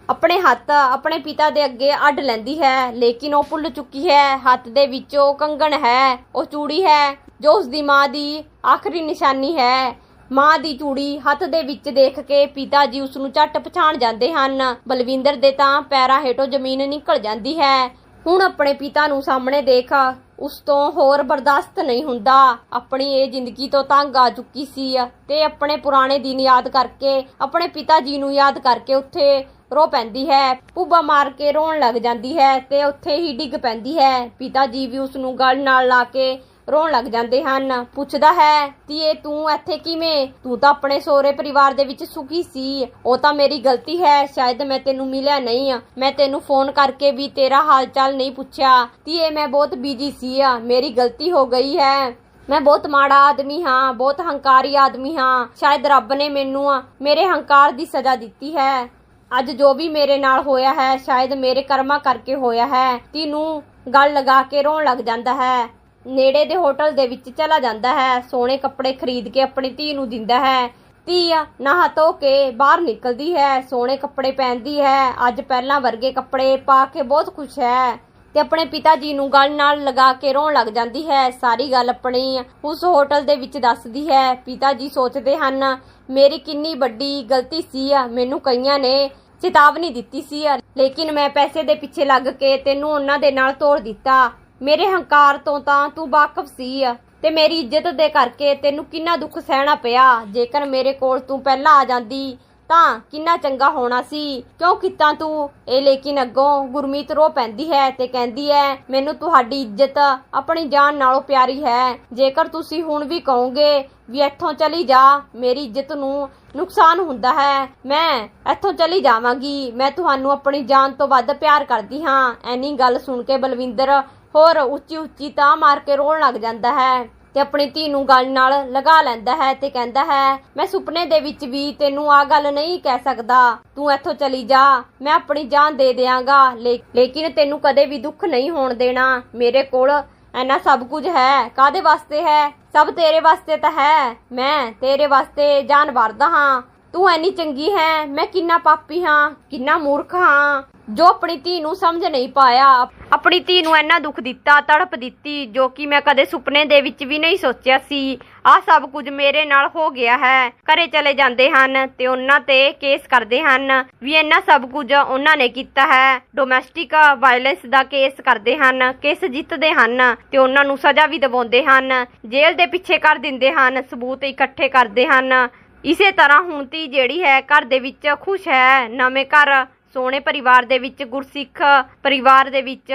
ਆਪਣੇ ਹੱਥ, ਆਪਣੇ ਪਿਤਾ ਦੇ ਅੱਗੇ ਅੱਡ ਲੈਂਦੀ ਹੈ, ਲੇਕਿਨ ਉਹ ਭੁੱਲ ਚੁੱਕੀ ਹੈ, ਹੱਥ ਦੇ ਵਿੱਚ ਉਹ ਕੰਗਣ ਹੈ, ਉਹ ਚੂੜੀ ਹੈ, ਜੋ ਉਸ ਦੀ ਮਾਂ ਦੀ ਆਖਰੀ ਨਿਸ਼ਾਨੀ ਹੈ। ਮਾਂ ਦੀ ਚੂੜੀ ਹੱਥ ਦੇ ਵਿੱਚ ਦੇਖ ਕੇ ਪਿਤਾ ਜੀ ਉਸ ਨੂੰ ਝੱਟ ਪਛਾਣ ਜਾਂਦੇ ਹਨ। ਬਲਵਿੰਦਰ ਦੇ ਤਾਂ ਪੈਰਾਂ ਹੇਠੋਂ ਜ਼ਮੀਨ ਨਿਕਲ ਜਾਂਦੀ ਹੈ। ਹੁਣ ਆਪਣੇ ਪਿਤਾ ਨੂੰ ਸਾਹਮਣੇ ਦੇਖ ਉਸ ਤੋਂ ਹੋਰ ਬਰਦਾਸ਼ਤ ਨਹੀਂ ਹੁੰਦਾ। ਆਪਣੀ ਇਹ ਜ਼ਿੰਦਗੀ ਤੋਂ ਤੰਗ ਆ ਚੁੱਕੀ ਸੀ। ਤੇ ਆਪਣੇ ਪੁਰਾਣੇ ਦਿਨ ਯਾਦ ਕਰਕੇ, ਆਪਣੇ ਪਿਤਾ ਜੀ ਨੂੰ ਯਾਦ ਕਰਕੇ ਉੱਥੇ ਰੋ ਪੈਂਦੀ ਹੈ। ਪੁੱਬਾ ਮਾਰ ਕੇ ਰੋਣ ਲੱਗ ਜਾਂਦੀ ਹੈ ਤੇ ਉੱਥੇ ਹੀ ਡਿੱਗ ਪੈਂਦੀ ਹੈ। ਪਿਤਾ ਜੀ ਵੀ ਉਸ ਨੂੰ ਗਲ ਨਾਲ ਲਾ ਕੇ ਰੋਣ ਲੱਗ ਜਾਂਦੇ ਹਨ। ਪੁੱਛਦਾ ਹੈ, ਧੀਏ, ਤੂੰ ਇੱਥੇ ਕਿਵੇਂ? ਤੂੰ ਤਾਂ ਆਪਣੇ ਸਹੁਰੇ ਪਰਿਵਾਰ ਦੇ ਵਿੱਚ ਸੁਖੀ ਸੀ। ਉਹ ਤਾਂ ਮੇਰੀ ਗਲਤੀ ਹੈ। ਸ਼ਾਇਦ ਮੈਂ ਤੈਨੂੰ ਮਿਲਿਆ ਨਹੀਂ। ਮੈਂ ਤੈਨੂੰ ਫੋਨ ਕਰਕੇ ਵੀ ਤੇਰਾ ਹਾਲ ਚਾਲ ਨਹੀਂ ਪੁੱਛਿਆ। ਧੀਏ, ਮੈਂ ਬਹੁਤ ਬਿਜ਼ੀ ਸੀ। ਆ ਮੇਰੀ ਗਲਤੀ ਹੋ ਗਈ ਹੈ। ਮੈਂ ਬਹੁਤ ਮਾੜਾ ਆਦਮੀ ਹਾਂ। ਬਹੁਤ ਹੰਕਾਰੀ ਆਦਮੀ ਹਾਂ। ਸ਼ਾਇਦ ਰੱਬ ਨੇ ਮੈਨੂੰ, ਮੇਰੇ ਹੰਕਾਰ ਦੀ ਸਜ਼ਾ ਦਿੱਤੀ ਹੈ। ਅੱਜ ਜੋ ਵੀ ਮੇਰੇ ਨਾਲ ਹੋਇਆ ਹੈ, ਸ਼ਾਇਦ ਮੇਰੇ ਕਰਮਾਂ ਕਰਕੇ ਹੋਇਆ ਹੈ। ਤੀਨੂੰ ਗੱਲ ਲਗਾ ਕੇ ਰੋਣ ਲੱਗ ਜਾਂਦਾ ਹੈ। ਨੇੜੇ ਦੇ ਹੋਟਲ ਦੇ ਵਿੱਚ ਚਲਾ ਜਾਂਦਾ ਹੈ, ਸੋਹਣੇ ਕੱਪੜੇ ਖਰੀਦ ਕੇ ਆਪਣੀ ਧੀ ਨੂੰ ਦਿੰਦਾ ਹੈ। ਧੀ ਆ, ਨਹਾ ਧੋ ਕੇ ਬਾਹਰ ਨਿਕਲਦੀ ਹੈ, ਸੋਹਣੇ ਕੱਪੜੇ ਪਹਿਨਦੀ ਹੈ। ਅੱਜ ਪਹਿਲਾਂ ਵਰਗੇ ਕੱਪੜੇ ਪਾ ਕੇ ਬਹੁਤ ਖੁਸ਼ ਹੈ ਤੇ ਆਪਣੇ ਪਿਤਾ ਜੀ ਨੂੰ ਗਲ ਨਾਲ ਲਗਾ ਕੇ ਰੋਣ ਲੱਗ ਜਾਂਦੀ ਹੈ। ਸਾਰੀ ਗੱਲ ਆਪਣੀ ਉਸ ਹੋਟਲ ਦੇ ਵਿੱਚ ਦੱਸਦੀ ਹੈ। ਪਿਤਾ ਜੀ ਸੋਚਦੇ ਹਨ, ਮੇਰੀ ਕਿੰਨੀ ਵੱਡੀ ਗਲਤੀ ਸੀ ਮੈਨੂੰ ਕਈਆਂ ਨੇ ਚੇਤਾਵਨੀ ਦਿੱਤੀ ਸੀ ਲੇਕਿਨ ਮੈਂ ਪੈਸੇ ਦੇ ਪਿੱਛੇ ਲੱਗ ਕੇ ਤੈਨੂੰ ਉਹਨਾਂ ਦੇ ਨਾਲ ਤੋੜ ਦਿੱਤਾ। ਮੇਰੇ ਹੰਕਾਰ ਤੋਂ ਤਾਂ ਤੂੰ ਵਾਕਿਫ ਸੀ ਤੇ ਮੇਰੀ ਇੱਜ਼ਤ ਦੇ ਕਰਕੇ ਤੈਨੂੰ ਕਿੰਨਾ ਦੁੱਖ ਸਹਿਣਾ ਪਿਆ। ਜੇਕਰ ਮੇਰੇ ਕੋਲ ਤੂੰ ਪਹਿਲਾਂ ਆ ਜਾਂਦੀ, ਤਾਂ ਕਿੰਨਾ ਚੰਗਾ ਹੋਣਾ ਸੀ। ਕਿਉਂ ਕੀਤਾ ਤੂੰ? ਇਹ ਲੇਕਿਨ ਅੱਗੋਂ ਗੁਰਮੀਤ ਰੋ ਪੈਂਦੀ ਹੈ ਤੇ ਕਹਿੰਦੀ ਹੈ, ਮੈਨੂੰ ਤੁਹਾਡੀ ਇੱਜ਼ਤ ਆਪਣੀ ਜਾਨ ਨਾਲੋਂ ਪਿਆਰੀ ਹੈ। ਜੇਕਰ ਤੁਸੀਂ ਹੁਣ ਵੀ ਕਹੋਗੇ ਵੀ ਇੱਥੋਂ ਚਲੀ ਜਾ, ਮੇਰੀ ਇੱਜ਼ਤ ਨੂੰ ਨੁਕਸਾਨ ਹੁੰਦਾ ਹੈ। ਮੈਂ ਇੱਥੋਂ ਚਲੀ ਜਾਵਾਂਗੀ। ਮੈਂ ਤੁਹਾਨੂੰ ਆਪਣੀ ਜਾਨ ਤੋਂ ਵੱਧ ਪਿਆਰ ਕਰਦੀ ਹਾਂ। ਐਨੀ ਗੱਲ ਸੁਣ ਕੇ ਬਲਵਿੰਦਰ ਹੋਰ ਉੱਚੀ ਉੱਚੀ ਤਾਂ ਮਾਰ ਕੇ ਰੋਣ ਲੱਗ ਜਾਂਦਾ ਹੈ ਤੇ ਆਪਣੀ ਧੀ ਨੂੰ ਗੱਲ ਨਾਲ ਲਗਾ ਲੈਂਦਾ ਹੈ ਤੇ ਕਹਿੰਦਾ ਹੈ, ਮੈਂ ਸੁਪਨੇ ਦੇ ਵਿੱਚ ਵੀ ਤੈਨੂੰ ਆ ਗੱਲ ਨਹੀਂ ਕਹਿ ਸਕਦਾ। ਤੂੰ ਇੱਥੋਂ ਚਲੀ ਜਾ। ਮੈਂ ਆਪਣੀ ਜਾਨ ਦੇ ਦਿਆਂਗਾ। ਲੇਕਿਨ ਤੈਨੂੰ ਕਦੇ ਵੀ ਦੁੱਖ ਨਹੀਂ ਹੋਣ ਦੇਣਾ। ਮੇਰੇ ਕੋਲ ਐਨਾ ਸਭ ਕੁਝ ਹੈ। ਕਾਦੇ ਵਾਸਤੇ ਹੈ? ਸਭ ਤੇਰੇ ਵਾਸਤੇ ਤਾਂ ਹੈ। ਮੈਂ ਤੇਰੇ ਵਾਸਤੇ ਜਾਨ ਵਾਰਦਾ ਹਾਂ। ਤੂੰ ਐਨੀ ਚੰਗੀ ਹੈ, ਮੈਂ ਕਿੰਨਾ ਪਾਪੀ ਹਾਂ, ਕਿੰਨਾ ਮੂਰਖ ਹਾਂ, ਜੋ ਆਪਣੀ ਧੀ ਨੂੰ ਸਮਝ ਨਹੀਂ ਪਾਇਆ। ਆਪਣੀ ਧੀ ਨੂੰ ਇੰਨਾ ਦੁੱਖ ਦਿੱਤਾ, ਤੜਪ ਦਿੱਤੀ, ਜੋ ਕਿ ਮੈਂ ਕਦੇ ਸੁਪਨੇ ਦੇ ਵਿੱਚ ਵੀ ਨਹੀਂ ਸੋਚਿਆ ਸੀ। ਆ ਸਭ ਕੁਝ ਮੇਰੇ ਨਾਲ ਹੋ ਗਿਆ ਹੈ। ਘਰੇ ਚਲੇ ਜਾਂਦੇ ਹਨ ਤੇ ਉਹਨਾਂ ਤੇ ਕੇਸ ਕਰਦੇ ਹਨ। ਵੀ ਇੰਨਾ ਸਭ ਕੁਝ ਉਹਨਾਂ ਨੇ ਕੀਤਾ ਹੈ। ਡੋਮੈਸਟਿਕ ਵਾਇਲੈਂਸ ਦਾ ਕੇਸ ਕਰਦੇ ਹਨ, ਕੇਸ ਜਿੱਤਦੇ ਹਨ ਤੇ ਉਹਨਾਂ ਨੂੰ ਸਜ਼ਾ ਵੀ ਦਿਵਾਉਂਦੇ ਹਨ। ਜੇਲ੍ਹ ਦੇ ਪਿੱਛੇ ਕਰ ਦਿੰਦੇ ਹਨ, ਸਬੂਤ ਇਕੱਠੇ ਕਰਦੇ ਹਨ। ਇਸੇ ਤਰ੍ਹਾਂ ਹੁਣ ਤੀ ਜਿਹੜੀ ਹੈ ਘਰ ਦੇ ਵਿੱਚ ਖੁਸ਼ ਹੈ। ਨਵੇਂ ਘਰ, ਸੋਹਣੇ ਪਰਿਵਾਰ ਦੇ ਵਿੱਚ ਗੁਰਸਿੱਖ ਪਰਿਵਾਰ ਦੇ ਵਿੱਚ,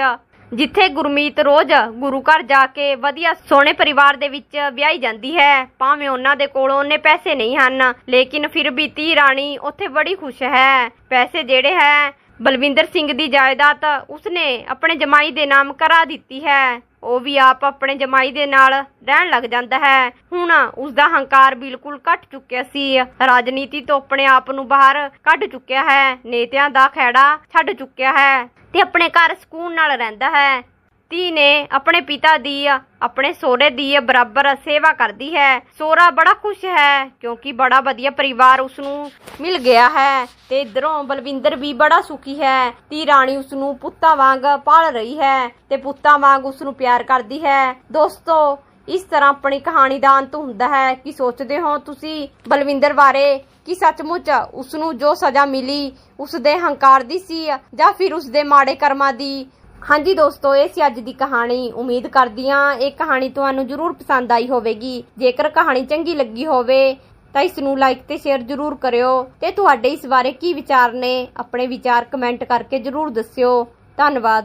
ਜਿੱਥੇ ਗੁਰਮੀਤ ਰੋਜ਼ ਗੁਰੂ ਘਰ ਜਾ ਕੇ ਵਧੀਆ ਸੋਹਣੇ ਪਰਿਵਾਰ ਦੇ ਵਿੱਚ ਵਿਆਹੀ ਜਾਂਦੀ ਹੈ। ਭਾਵੇਂ ਉਹਨਾਂ ਦੇ ਕੋਲ ਉਹਨੇ ਪੈਸੇ ਨਹੀਂ ਹਨ, ਲੇਕਿਨ ਫਿਰ ਵੀ ਧੀ ਰਾਣੀ ਉੱਥੇ ਬੜੀ ਖੁਸ਼ ਹੈ। ਪੈਸੇ ਜਿਹੜੇ ਹੈ, ਬਲਵਿੰਦਰ ਸਿੰਘ ਦੀ ਜਾਇਦਾਦ ਉਸਨੇ ਆਪਣੇ ਜਮਾਈ ਦੇ ਨਾਮ ਕਰਾ ਦਿੱਤੀ ਹੈ। ਉਹ ਵੀ ਆਪ ਆਪਣੇ ਜਮਾਈ ਦੇ ਨਾਲ ਰਹਿਣ ਲੱਗ ਜਾਂਦਾ ਹੈ। ਹੁਣ ਉਸ ਦਾ ਹੰਕਾਰ ਬਿਲਕੁਲ ਘਟ ਚੁੱਕਿਆ ਸੀ। ਰਾਜਨੀਤੀ ਤੋਂ ਆਪਣੇ ਆਪ ਨੂੰ ਬਾਹਰ ਕੱਢ ਚੁੱਕਿਆ ਹੈ। ਨੇਤਿਆਂ ਦਾ ਖੈੜਾ ਛੱਡ ਚੁੱਕਿਆ ਹੈ ਤੇ ਆਪਣੇ ਘਰ ਸਕੂਨ ਨਾਲ ਰਹਿੰਦਾ ਹੈ। ਧੀ ਨੇ ਆਪਣੇ ਪਿਤਾ ਦੀ ਆਪਣੇ ਸੋਹਰੇ ਦੀ ਬਰਾਬਰ ਸੇਵਾ ਕਰਦੀ ਹੈ। ਸੋਹਰਾ ਬੜਾ ਖੁਸ਼ ਹੈ, ਕਿਉਂਕਿ ਬੜਾ ਵਧੀਆ ਪਰਿਵਾਰ ਉਸ ਨੂੰ ਮਿਲ ਗਿਆ ਹੈ ਤੇ ਇਧਰੋਂ ਬਲਵਿੰਦਰ ਵੀ ਬੜਾ ਸੁਖੀ ਹੈ। ਧੀ ਰਾਣੀ ਉਸ ਨੂੰ ਪੁੱਤਾਂ ਵਾਂਗ ਪਾਲ ਰਹੀ ਹੈ ਤੇ ਪੁੱਤਾਂ ਵਾਂਗ ਉਸ ਨੂੰ ਪਿਆਰ ਕਰਦੀ ਹੈ। ਦੋਸਤੋ, ਇਸ ਤਰ੍ਹਾਂ ਆਪਣੀ ਕਹਾਣੀ ਦਾ ਅੰਤ ਹੁੰਦਾ ਹੈ। ਕਿ ਸੋਚਦੇ ਹੋ ਤੁਸੀਂ ਬਲਵਿੰਦਰ ਬਾਰੇ? ਕਿ ਸੱਚਮੁੱਚ ਉਸ ਨੂੰ ਜੋ ਸਜ਼ਾ ਮਿਲੀ ਉਸ ਦੇ ਹੰਕਾਰ ਦੀ ਸੀ ਜਾਂ ਫਿਰ ਉਸ ਦੇ ਮਾੜੇ ਕਰਮਾਂ ਦੀ? ਹਾਂਜੀ ਦੋਸਤੋ, ਇਹ ਸੀ ਅੱਜ ਦੀ ਕਹਾਣੀ। ਉਮੀਦ ਕਰਦੀ ਹਾਂ ਇਹ ਕਹਾਣੀ ਤੁਹਾਨੂੰ ਜ਼ਰੂਰ ਪਸੰਦ ਆਈ ਹੋਵੇਗੀ। ਜੇਕਰ ਕਹਾਣੀ ਚੰਗੀ ਲੱਗੀ ਹੋਵੇ, ਤਾਂ ਇਸ ਨੂੰ ਲਾਈਕ ਤੇ ਸ਼ੇਅਰ ਜ਼ਰੂਰ ਕਰਿਓ। ਤੇ ਤੁਹਾਡੇ ਇਸ ਬਾਰੇ ਕੀ ਵਿਚਾਰ ਨੇ, ਆਪਣੇ ਵਿਚਾਰ ਕਮੈਂਟ ਕਰਕੇ ਜ਼ਰੂਰ ਦੱਸਿਓ। ਧੰਨਵਾਦ।